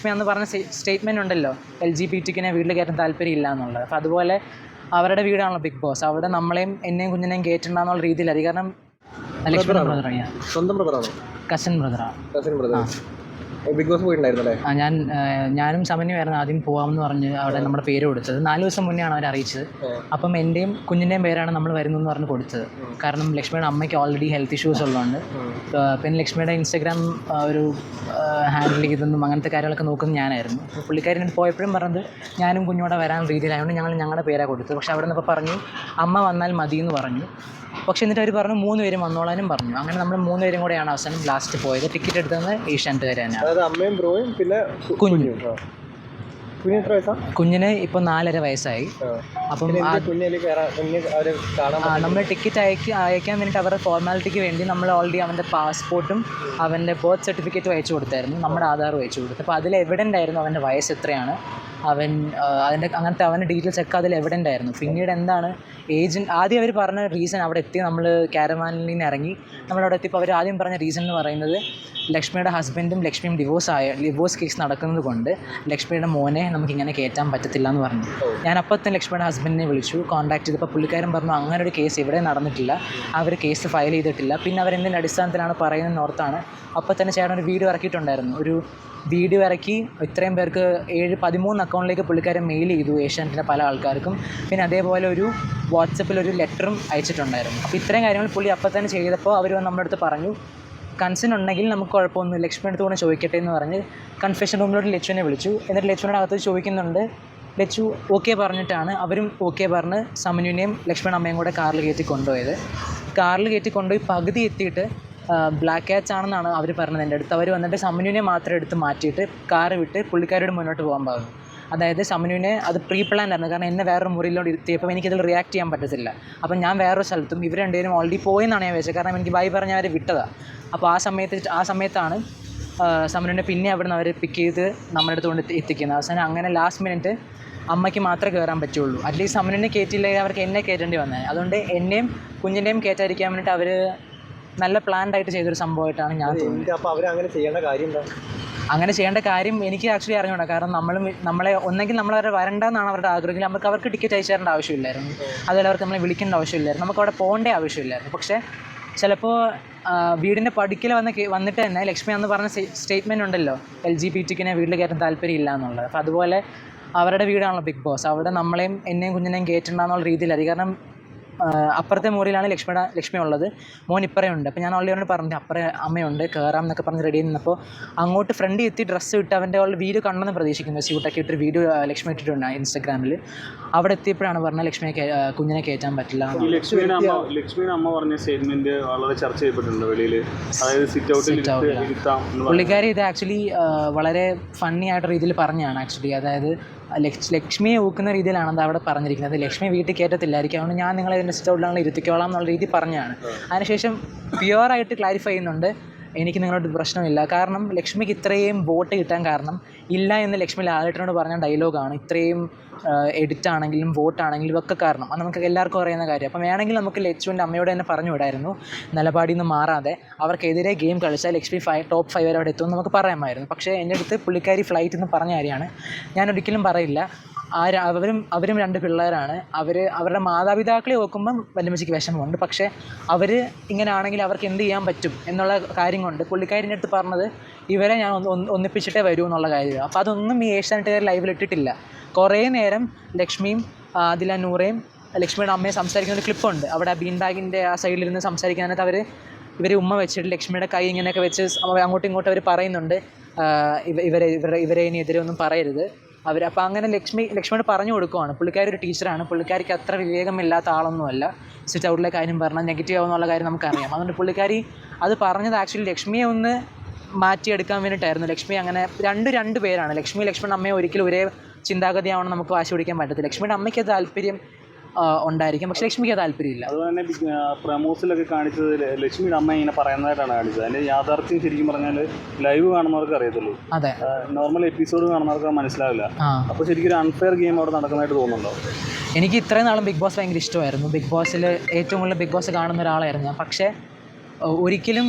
ലക്ഷ്മി അന്ന് പറഞ്ഞ സ്റ്റേറ്റ്മെന്റ് ഉണ്ടല്ലോ എൽ ജി ബി ടിക്കിനെ വീട്ടിൽ കയറ്റാൻ താല്പര്യം ഇല്ല എന്നുള്ളത്. അപ്പോൾ അതുപോലെ അവരുടെ വീടാണല്ലോ ബിഗ് ബോസ്. അവിടെ നമ്മളെയും എന്നെയും കുഞ്ഞിനെയും കയറ്റണ്ടെന്നുള്ള രീതിയിലായിരിക്കും കാരണം ലക്ഷ്മി ബ്രദറാണ്. സ്വന്തം ബ്രദറാണോ? കസിൻ ബ്രദറാണ് കസിൻ ബ്രദർ ബിഗ് ബോസ് പോയിട്ടുണ്ടായിരുന്നു അല്ലേ ആ ഞാൻ ഞാനും സമന്വയമായിരുന്നു ആദ്യം പോകാമെന്ന് പറഞ്ഞ് അവിടെ നമ്മുടെ പേര് കൊടുത്തത്. നാല് ദിവസം മുന്നേ ആണ് അവർ അറിയിച്ചത് അപ്പം എന്റെയും കുഞ്ഞിന്റെയും പേരാണ് നമ്മൾ വരുന്നതെന്ന് പറഞ്ഞ് കൊടുത്തത്. കാരണം ലക്ഷ്മിയുടെ അമ്മയ്ക്ക് ഓൾറെഡി ഹെൽത്ത് ഇഷ്യൂസ് ഉള്ളതുകൊണ്ട്. പിന്നെ ലക്ഷ്മിയുടെ ഇൻസ്റ്റാഗ്രാം ഒരു ഹാൻഡിൽ ചെയ്തെന്നും അങ്ങനത്തെ കാര്യങ്ങളൊക്കെ നോക്കുന്നത് ഞാനായിരുന്നു. പുള്ളിക്കാരൻ പോയപ്പോഴും പറഞ്ഞത് ഞാനും കുഞ്ഞോടെ വരാൻ രീതിയിലായതുകൊണ്ട് ഞങ്ങൾ ഞങ്ങളുടെ പേരാണ് കൊടുത്തത്. പക്ഷേ അവിടെ നിന്ന് പറഞ്ഞു അമ്മ വന്നാൽ മതി എന്ന് പറഞ്ഞു. പക്ഷേ എന്നിട്ട് അവർ പറഞ്ഞു മൂന്ന് പേരും വന്നോളാനും പറഞ്ഞു. അങ്ങനെ നമ്മൾ മൂന്ന് പേരും കൂടെയാണ് അവസാനം ലാസ്റ്റ് പോയത്. ടിക്കറ്റ് എടുത്തത് ഏഷ്യാനെറ്റുകാർ തന്നെയാണ്. അതായത് അമ്മയും ബ്രോയും പിന്നെ കുഞ്ഞു. കുഞ്ഞിന് ഇപ്പൊ നാലര വയസ്സായി. അപ്പം നമ്മൾ ടിക്കറ്റ് അയക്ക് അയക്കാൻ വേണ്ടിയിട്ട് അവരുടെ ഫോർമാലിറ്റിക്ക് വേണ്ടി നമ്മൾ ഓൾറെഡി അവന്റെ പാസ്പോർട്ടും അവന്റെ ബർത്ത് സർട്ടിഫിക്കറ്റും അയച്ചു കൊടുത്തായിരുന്നു. നമ്മുടെ ആധാറും അയച്ചു കൊടുത്തു. അപ്പോൾ അതിൽ എവിഡന്റ് ആയിരുന്നു അവന്റെ വയസ്സ് എത്രയാണ്? അവൻ അതിന്റെ അങ്ങനത്തെ അവന്റെ ഡീറ്റെയിൽസ് ഒക്കെ അതിൽ എവിഡന്റ് ആയിരുന്നു. പിന്നീട് എന്താണ് ഏജന്റ് ആദ്യം അവർ പറഞ്ഞ റീസൺ അവിടെ എത്തി നമ്മൾ കാരവാനിൽ നിന്ന് ഇറങ്ങി. നമ്മളവിടെ എത്തിയപ്പോൾ അവർ ആദ്യം പറഞ്ഞ റീസൺ എന്ന് പറയുന്നത് ലക്ഷ്മിയുടെ ഹസ്ബൻഡും ലക്ഷ്മിയും ഡിവോഴ്സ് ആയ ഡിവോഴ്സ് കേസ് നടക്കുന്നത് കൊണ്ട് ലക്ഷ്മിയുടെ മോനെ നമുക്കിങ്ങനെ കയറ്റാൻ പറ്റത്തില്ല എന്ന് പറഞ്ഞു. ഞാൻ അപ്പോൾ തന്നെ ലക്ഷ്മിയുടെ ഹസ്ബൻഡിനെ വിളിച്ചു. കോൺടാക്ട് ചെയ്തപ്പോൾ പുള്ളിക്കാരൻ പറഞ്ഞു അങ്ങനെ ഒരു കേസ് ഇവിടെ നടന്നിട്ടില്ല. അവർ കേസ് ഫയൽ ചെയ്തിട്ടില്ല. പിന്നെ അവരെന്തിന്റെ അടിസ്ഥാനത്തിലാണ് പറയുന്നത് ഓർത്താണ് അപ്പോൾ തന്നെ ചേട്ടൻ ഒരു വീഡിയോ ഇറക്കിയിട്ടുണ്ടായിരുന്നു. ഒരു വീഡിയോ ഇറക്കി ഇത്രയും പേർക്ക് ഏഴ് പതിമൂന്ന് അക്കൗണ്ടിലേക്ക് പുള്ളിക്കാരൻ മെയിൽ ചെയ്തു ഏഷ്യാനെറ്റിന്റെ പല ആൾക്കാർക്കും. പിന്നെ അതേപോലെ ഒരു വാട്സപ്പിൽ ഒരു ലെറ്ററും അയച്ചിട്ടുണ്ടായിരുന്നു. അപ്പോൾ ഇത്രയും കാര്യങ്ങൾ പുള്ളി അപ്പം തന്നെ ചെയ്തപ്പോൾ അവർ നമ്മുടെ അടുത്ത് പറഞ്ഞു കൺസേൺ ഉണ്ടെങ്കിൽ നമുക്ക് കുഴപ്പമൊന്നും ലക്ഷ്മി കൂടെ ചോദിക്കട്ടെ എന്ന് പറഞ്ഞ് കൺഫെഷൻ റൂമിലോട്ട് ലച്ചുവിനെ വിളിച്ചു. എന്നിട്ട് ലച്ചുവിന്റെ അകത്ത് ചോദിക്കുന്നുണ്ട് ലച്ചു ഓക്കെ പറഞ്ഞിട്ടാണ് അവരും ഓക്കെ പറഞ്ഞ് സമനുവിനെയും ലക്ഷ്മൺ അമ്മയും കൂടെ കാറിൽ കയറ്റി കൊണ്ടുപോയത്. കാറിൽ കയറ്റി കൊണ്ടുപോയി പകുതി എത്തിയിട്ട് ബ്ലാക്ക് ക്യാറ്റ്സ് ആണെന്നാണ് അവർ പറഞ്ഞത്. എന്റെ അടുത്ത് അവർ വന്നിട്ട് സമനുവിനെ മാത്രം എടുത്ത് മാറ്റിയിട്ട് കാറ് വിട്ട് പുള്ളിക്കാരോട് മുന്നോട്ട് പോകാൻ പറഞ്ഞു. അതായത് ശമനുവിനെ അത് പ്രീ പ്ലാൻ ആയിരുന്നു. കാരണം എന്നെ വേറൊരു മുറിയിലോട്ട് ഇരുത്തിയപ്പോൾ എനിക്കതിൽ റിയാക്ട് ചെയ്യാൻ പറ്റത്തില്ല. അപ്പം ഞാൻ വേറൊരു സ്ഥലത്തും ഇവർ രണ്ടുപേരും ഓൾറെഡി പോയെന്നാണ് ഞാൻ വിചാരിച്ചത്. കാരണം എനിക്ക് ബൈ പറഞ്ഞ അവർ വിട്ടതാണ് അപ്പോൾ ആ സമയത്ത് ആ സമയത്താണ് സമനുവിനെ പിന്നെ അവിടെ നിന്ന് അവർ പിക്ക് ചെയ്ത് നമ്മുടെ അടുത്ത് കൊണ്ട് എത്തിക്കുന്നത്. അവസാനം അങ്ങനെ ലാസ്റ്റ് മിനിറ്റ് അമ്മയ്ക്ക് മാത്രമേ കയറാൻ പറ്റുള്ളൂ. അറ്റ്ലീസ്റ്റ് സമനുവിനെ കയറ്റിയില്ലെങ്കിൽ അവർക്ക് എന്നെ കയറ്റേണ്ടി വന്നത് അതുകൊണ്ട് എന്നെയും കുഞ്ഞിന്റെയും കയറ്റാതിരിക്കാൻ വേണ്ടിയിട്ട് അവർ നല്ല പ്ലാൻഡ് ആയിട്ട് ചെയ്തൊരു സംഭവമായിട്ടാണ് ഞാൻ തോന്നുന്നത്. അപ്പോൾ അവരങ്ങനെ അവർ അങ്ങനെ ചെയ്യേണ്ട കാര്യം എന്താ? അങ്ങനെ ചെയ്യേണ്ട കാര്യം എനിക്ക് ആക്ച്വലി അറിഞ്ഞൂടാ. കാരണം നമ്മൾ നമ്മളെ ഒന്നെങ്കിൽ നമ്മൾ അവരെ വരണ്ടെന്നാണ് അവരുടെ ആഗ്രഹമെങ്കിൽ നമുക്ക് അവർക്ക് ടിക്കറ്റ് അയച്ചു തരേണ്ട ആവശ്യമില്ലായിരുന്നു. അതുപോലെ അവർക്ക് നമ്മളെ വിളിക്കേണ്ട ആവശ്യമില്ലായിരുന്നു. നമുക്ക് അവിടെ പോകേണ്ട ആവശ്യമില്ലായിരുന്നു. പക്ഷേ ചിലപ്പോൾ വീടിന്റെ പടിക്കൽ വന്ന് വന്നിട്ട് തന്നെ ലക്ഷ്മി അന്ന് പറഞ്ഞ സ്റ്റേറ്റ്മെന്റ് ഉണ്ടല്ലോ എൽ ജി ബി ടിക്കിനെ വീട്ടിൽ കയറ്റാൻ താല്പര്യം ഇല്ല എന്നുള്ളത്. അപ്പോൾ അതുപോലെ അവരുടെ വീടാണല്ലോ ബിഗ് ബോസ് അവിടെ നമ്മളെയും എന്നെയും കുഞ്ഞിനെയും കയറ്റണ്ടെന്നുള്ള രീതിയിലായിരിക്കും. കാരണം അപ്പുറത്തെ മുറിയിലാണ് ലക്ഷ്മിയുടെ ലക്ഷ്മി ഉള്ളത്. മോൻ ഇപ്പറയുണ്ട്. അപ്പോൾ ഞാൻ ഓൾറെഡി പറഞ്ഞു അപ്പുറേ അമ്മയുണ്ട് കയറാം എന്നൊക്കെ പറഞ്ഞ് റെഡി നിന്നപ്പോൾ അങ്ങോട്ട് ഫ്രണ്ട് എത്തി ഡ്രസ്സ് ഇട്ട് അവന്റെ ഉള്ള വീഡിയോ കണ്ടെന്ന് പ്രതീക്ഷിക്കുന്നു. സ്യൂട്ടൊക്കെ ഇട്ടൊരു വീഡിയോ ലക്ഷ്മി ഇട്ടിട്ടുണ്ട് ഇൻസ്റ്റാഗ്രാമിൽ അവിടെ എത്തിയപ്പോഴാണ് പറഞ്ഞത് ലക്ഷ്മിയെ കുഞ്ഞിനെ കയറ്റാൻ പറ്റില്ല ലക്ഷ്മിയുടെ അമ്മ പറഞ്ഞ സ്റ്റേറ്റ്മെന്റ് വളരെ ചർച്ച ചെയ്യപ്പെട്ടിട്ടുണ്ട് വെളിയിൽ അതായത് സിറ്റ് ഔട്ടിൽ പുള്ളിക്കാരി ഇത് ആക്ച്വലി വളരെ ഫണ്ണി ആയിട്ട് രീതിയിൽ പറഞ്ഞാണ് ആക്ച്വലി അതായത് ലക്ഷ് ലക്ഷ്മിയെ ഊക്കുന്ന രീതിയിലാണ് അത് അവിടെ പറഞ്ഞിരിക്കുന്നത്. ലക്ഷ്മി വീട്ടിൽ കയറ്റത്തില്ലായിരിക്കും. അതുകൊണ്ട് ഞാൻ നിങ്ങളെ ഇതിന്റെ സിറ്റൗട്ടിലാണ് ഇരുത്തിക്കോളാം എന്നുള്ള രീതി പറഞ്ഞതാണ്. അതിനുശേഷം പ്യുവറായിട്ട് ക്ലാരിഫൈ ചെയ്യുന്നുണ്ട്. എനിക്ക് നിങ്ങളോട് പ്രശ്നമില്ല. കാരണം ലക്ഷ്മിക്ക് ഇത്രയും വോട്ട് കിട്ടാൻ കാരണം ഇല്ല എന്ന് ലക്ഷ്മി ലാലേട്ടനോട് പറഞ്ഞ ഡയലോഗാണ്. ഇത്രയും എഡിറ്റ് ആണെങ്കിലും വോട്ട് ആണെങ്കിലും ഒക്കെ കാരണം. അത് നമുക്ക് എല്ലാവർക്കും അറിയുന്ന കാര്യം. അപ്പം വേണമെങ്കിൽ നമുക്ക് ലച്ചുവിന്റെ അമ്മയോട് തന്നെ പറഞ്ഞു വിടായിരുന്നു. നിലപാടിൽ നിന്ന് മാറാതെ അവർക്കെതിരെ ഗെയിം കളിച്ചാൽ ലക്ഷ്മി ഫൈവ് ടോപ്പ് ഫൈവ് വരെ അവിടെ എത്തുമെന്ന് നമുക്ക് പറയാമായിരുന്നു. പക്ഷേ എന്റെ അടുത്ത് പുള്ളിക്കാരി ഫ്ലൈറ്റ് എന്ന് പറഞ്ഞ കാര്യമാണ്. ഞാൻ ഒരിക്കലും പറയില്ല. ആ അവരും അവരും രണ്ട് പിള്ളേരാണ്. അവർ അവരുടെ മാതാപിതാക്കളെ നോക്കുമ്പം വല്യമ്മച്ചിക്ക് വിഷമമുണ്ട്. പക്ഷേ അവർ ഇങ്ങനെ ആണെങ്കിൽ അവർക്ക് എന്ത് ചെയ്യാൻ പറ്റും എന്നുള്ള കാര്യം കൊണ്ട് പുള്ളിക്കാരിന്റെ അടുത്ത് പറഞ്ഞത് ഇവരെ ഞാൻ ഒന്ന് ഒന്ന് ഒന്നിപ്പിച്ചിട്ടേ വരൂ എന്നുള്ള കാര്യമാണ് അപ്പോൾ അതൊന്നും ഈ ഏഷ്യാനെറ്റ് ലൈവിൽ ഇട്ടിട്ടില്ല. കുറേ നേരം ലക്ഷ്മിയും അതില നൂറയും ലക്ഷ്മിയുടെ അമ്മയും സംസാരിക്കുന്ന ഒരു ക്ലിപ്പുണ്ട് അവിടെ ബീൻ ബാഗിന്റെ ആ സൈഡിലിരുന്ന് സംസാരിക്കാനായിട്ട് അവർ ഇവർ ഉമ്മ വെച്ചിട്ട് ലക്ഷ്മിയുടെ കൈ ഇങ്ങനെയൊക്കെ വെച്ച് അങ്ങോട്ടും ഇങ്ങോട്ടും അവർ പറയുന്നുണ്ട്. ഇവരെ ഇവരെ ഇവരെ ഇനി എതിരെ ഒന്നും പറയരുത്. അവർ അപ്പോൾ അങ്ങനെ ലക്ഷ്മി ലക്ഷ്മിയോട് പറഞ്ഞു കൊടുക്കുവാണ്. പുള്ളിക്കാരി ഒരു ടീച്ചറാണ്. പുള്ളിക്കാരിക്ക് അത്ര വിവേകമില്ലാത്ത ആളൊന്നുമല്ല. സ്വിച്ച് ഔട്ടിലെ കാര്യം പറഞ്ഞാൽ നെഗറ്റീവ് ആവുന്നുള്ള കാര്യം നമുക്കറിയാം. അതുകൊണ്ട് പുള്ളിക്കാരി അത് പറഞ്ഞത് ആക്ച്വലി ലക്ഷ്മിയെ ഒന്ന് മാറ്റിയെടുക്കാൻ വേണ്ടിയിട്ടായിരുന്നു. ലക്ഷ്മി അങ്ങനെ രണ്ട് രണ്ട് പേരാണ്. ലക്ഷ്മി ലക്ഷ്മണ അമ്മയെ ഒരിക്കലും ഒരേ ചിന്താഗതിയാവണം നമുക്ക് വാശി പിടിക്കാൻ പറ്റത്തില്ല. ലക്ഷ്മിയുടെ അമ്മയ്ക്ക് താല്പര്യം ഉണ്ടായിരിക്കും. പക്ഷെ ലക്ഷ്മിക്ക് താല്പര്യം താല്പര്യമില്ല. അതുപോലെ തന്നെ പ്രമോസിലൊക്കെ കാണിച്ചത് ലക്ഷ്മിയുടെ അമ്മ ഇങ്ങനെ പറയുന്നതായിട്ടാണ് കാണിച്ചത്. അതിന്റെ യാഥാർത്ഥ്യം ശരിക്കും പറഞ്ഞാൽ ലൈവ് കാണുന്നവർക്ക് അറിയത്തുള്ളൂ. അതെ. നോർമൽ എപ്പിസോഡ് കാണുന്നവർക്ക് മനസ്സിലാവില്ല. അപ്പൊ അപ്പോൾ ശരിക്കും ഒരു അൺഫെയർ ഗെയിം അവിടെ നടക്കുന്നതായിട്ട് തോന്നുന്നുണ്ടോ? എനിക്ക് ഇത്രയും നാളും ബിഗ് ബോസ് ഭയങ്കര ഇഷ്ടമായിരുന്നു. ബിഗ് ബോസിൽ ഏറ്റവും കൂടുതൽ ബിഗ് ബോസ് കാണുന്ന ഒരാളായിരുന്നു ഞാൻ. പക്ഷേ ഒരിക്കലും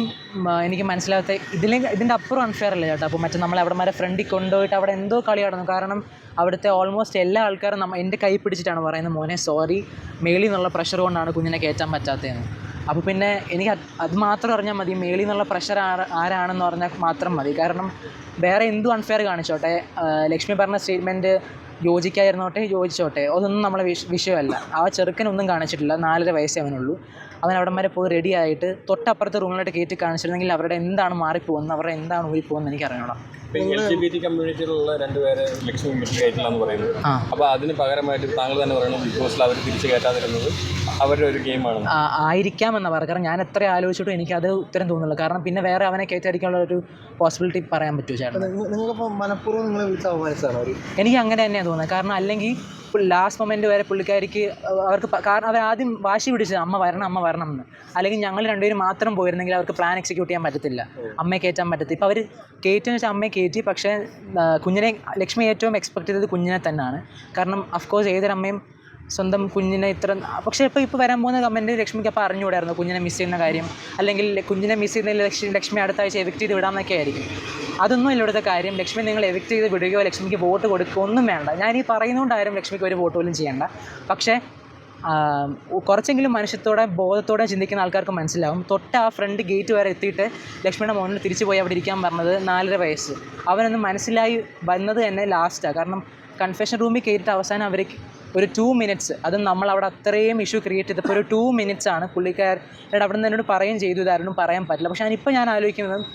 എനിക്ക് മനസ്സിലാകാത്ത ഇതിലെ ഇതിന്റെ അപ്പുറം അൺഫെയർ അല്ല ചേട്ടാ? അപ്പോൾ മറ്റേ നമ്മൾ അവിടെ വരെ ഫ്രണ്ടിൽ കൊണ്ടുപോയിട്ട് അവിടെ എന്തോ കളി നടന്നു. കാരണം അവിടുത്തെ ഓൾമോസ്റ്റ് എല്ലാ ആൾക്കാരും നമ്മ എന്റെ കൈ പിടിച്ചിട്ടാണ് പറയുന്നത് മോനെ സോറി മേളിൽ നിന്നുള്ള പ്രഷർ കൊണ്ടാണ് കുഞ്ഞിനെ കയറ്റാൻ പറ്റാത്തതെന്ന്. അപ്പോൾ പിന്നെ എനിക്ക് അത് മാത്രം അറിഞ്ഞാൽ മതി. മേളിൽ നിന്നുള്ള പ്രഷർ ആരാണെന്ന് പറഞ്ഞാൽ മാത്രം മതി. കാരണം വേറെ എന്തും അൺഫെയർ കാണിച്ചോട്ടെ. ലക്ഷ്മി പറഞ്ഞ സ്റ്റേറ്റ്മെന്റ് യോജിക്കായിരുന്നോട്ടെ യോജിച്ചോട്ടെ. അതൊന്നും നമ്മളെ വിഷ വിഷയമല്ല. ആ ചെറുക്കനൊന്നും കാണിച്ചിട്ടില്ല. നാലര വയസ്സേ അവനുള്ളൂ. അവൻ അവിടം വരെ പോയി റെഡിയായിട്ട് തൊട്ടപ്പുറത്തെ റൂമിലോട്ട് കയറ്റി കാണിച്ചിരുന്നെങ്കിൽ അവരുടെ എന്താണ് മാറിപ്പോകുന്നത് അവരുടെ എന്താണ് ഊരിപ്പോകുന്നത് എനിക്ക് അറിയണം കമ്മ്യൂണിറ്റിയിലുള്ള രണ്ടുപേരെ ലക്ഷ്മി മിസ് കയറ്റില്ല എന്ന് പറയുന്നത് അപ്പോൾ അതിന് പകരമായിട്ട് താങ്കൾ തന്നെ പറയുന്നത് ബിഗ് ബോസിൽ അവർ തിരിച്ചു കയറ്റാതിരുന്നത്. അവരുടെ ഒരു ഗെയിമാണ് ആയിരിക്കാം എന്നാ പറയാം കാരണം ഞാൻ എത്ര ആലോചിച്ചിട്ടും എനിക്ക് അത് ഉത്തരം തോന്നുന്നില്ല. കാരണം പിന്നെ വേറെ അവനെ കയറ്റടിക്കാനുള്ള ഒരു പോസിബിലിറ്റി പറയാൻ പറ്റുമോ ചേട്ടൻ നിങ്ങൾക്കിപ്പോൾ മനഃപൂർവം നിങ്ങളെ വിളിച്ച അവമാനിച്ചതാണ് എനിക്ക് അങ്ങനെ തന്നെയാണ് തോന്നുന്നത്. കാരണം അല്ലെങ്കിൽ ലാസ്റ്റ് മൊമെന്റ് വരെ പുള്ളിക്കാരിക്ക് അവർക്ക് കാരണം അവർ ആദ്യം വാശി പിടിച്ചത് അമ്മ വരണം അമ്മ വരണം എന്ന്. അല്ലെങ്കിൽ ഞങ്ങൾ രണ്ടുപേരും മാത്രം പോയിരുന്നെങ്കിൽ അവർക്ക് പ്ലാൻ എക്സിക്യൂട്ട് ചെയ്യാൻ പറ്റത്തില്ല. അമ്മയെ കയറ്റാൻ പറ്റത്തില്ല. ഇപ്പോൾ അവർ കയറ്റുന്ന വെച്ചാൽ അമ്മയെ കയറ്റി പക്ഷേ കുഞ്ഞിനെ ലക്ഷ്മി ഏറ്റവും എക്സ്പെക്ട് ചെയ്തത് കുഞ്ഞിനെ തന്നെയാണ് കാരണം അഫ്കോഴ്സ് ഏതൊരമ്മയും സ്വന്തം കുഞ്ഞിനെ ഇത്ര പക്ഷേ ഇപ്പോൾ ഇപ്പോൾ വരാൻ പോകുന്ന കമന്റ് ലക്ഷ്മിക്ക് അപ്പോൾ അറിഞ്ഞുകൂടായിരുന്നു കുഞ്ഞിനെ മിസ് ചെയ്യുന്ന കാര്യം. അല്ലെങ്കിൽ കുഞ്ഞിനെ മിസ് ചെയ്യുന്ന ലക്ഷ്മി ലക്ഷ്മി അടുത്ത ആഴ്ച എവിക്റ്റ് ചെയ്ത് വിടാമെന്നൊക്കെ ആയിരിക്കും. അതൊന്നും ഇവിടുത്തെ കാര്യം. ലക്ഷ്മി നിങ്ങൾ എവിക്റ്റ് ചെയ്ത് വിടുകയോ ലക്ഷ്മിക്ക് വോട്ട് കൊടുക്കുകയോ ഒന്നും വേണ്ട. ഞാൻ ഈ പറയുന്നതുകൊണ്ടാരും ലക്ഷ്മിക്ക് ഒരു വോട്ട് പോലും ചെയ്യേണ്ട. പക്ഷേ കുറച്ചെങ്കിലും മനുഷ്യത്തോടെ ബോധത്തോടെ ചിന്തിക്കുന്ന ആൾക്കാർക്ക് മനസ്സിലാവും. തൊട്ട് ആ ഫ്രണ്ട് ഗേറ്റ് വരെ എത്തിയിട്ട് ലക്ഷ്മിയുടെ മോനിൽ തിരിച്ചു പോയി അവിടെ ഇരിക്കാൻ പറഞ്ഞത് നാലര വയസ്സ്. അവനൊന്ന് മനസ്സിലായി വന്നത് തന്നെ ലാസ്റ്റാണ് കാരണം കൺഫെഷൻ റൂമിൽ കയറിയിട്ട് അവസാനം അവർ ഒരു ടു മിനിറ്റ്സ് അത് നമ്മൾ അവിടെ അത്രയും ഇഷ്യൂ ക്രിയേറ്റ് ചെയ്തപ്പോൾ ഒരു ടു മിനിറ്റ്സ് ആണ് പുള്ളിക്കാരുടെ അവിടെ നിന്ന് എന്നോട് പറയുകയും ചെയ്തു. ഇതായിരുന്നു പറയാൻ പറ്റില്ല. പക്ഷേ ഞാനിപ്പോൾ ഞാൻ ആലോചിക്കുന്നത്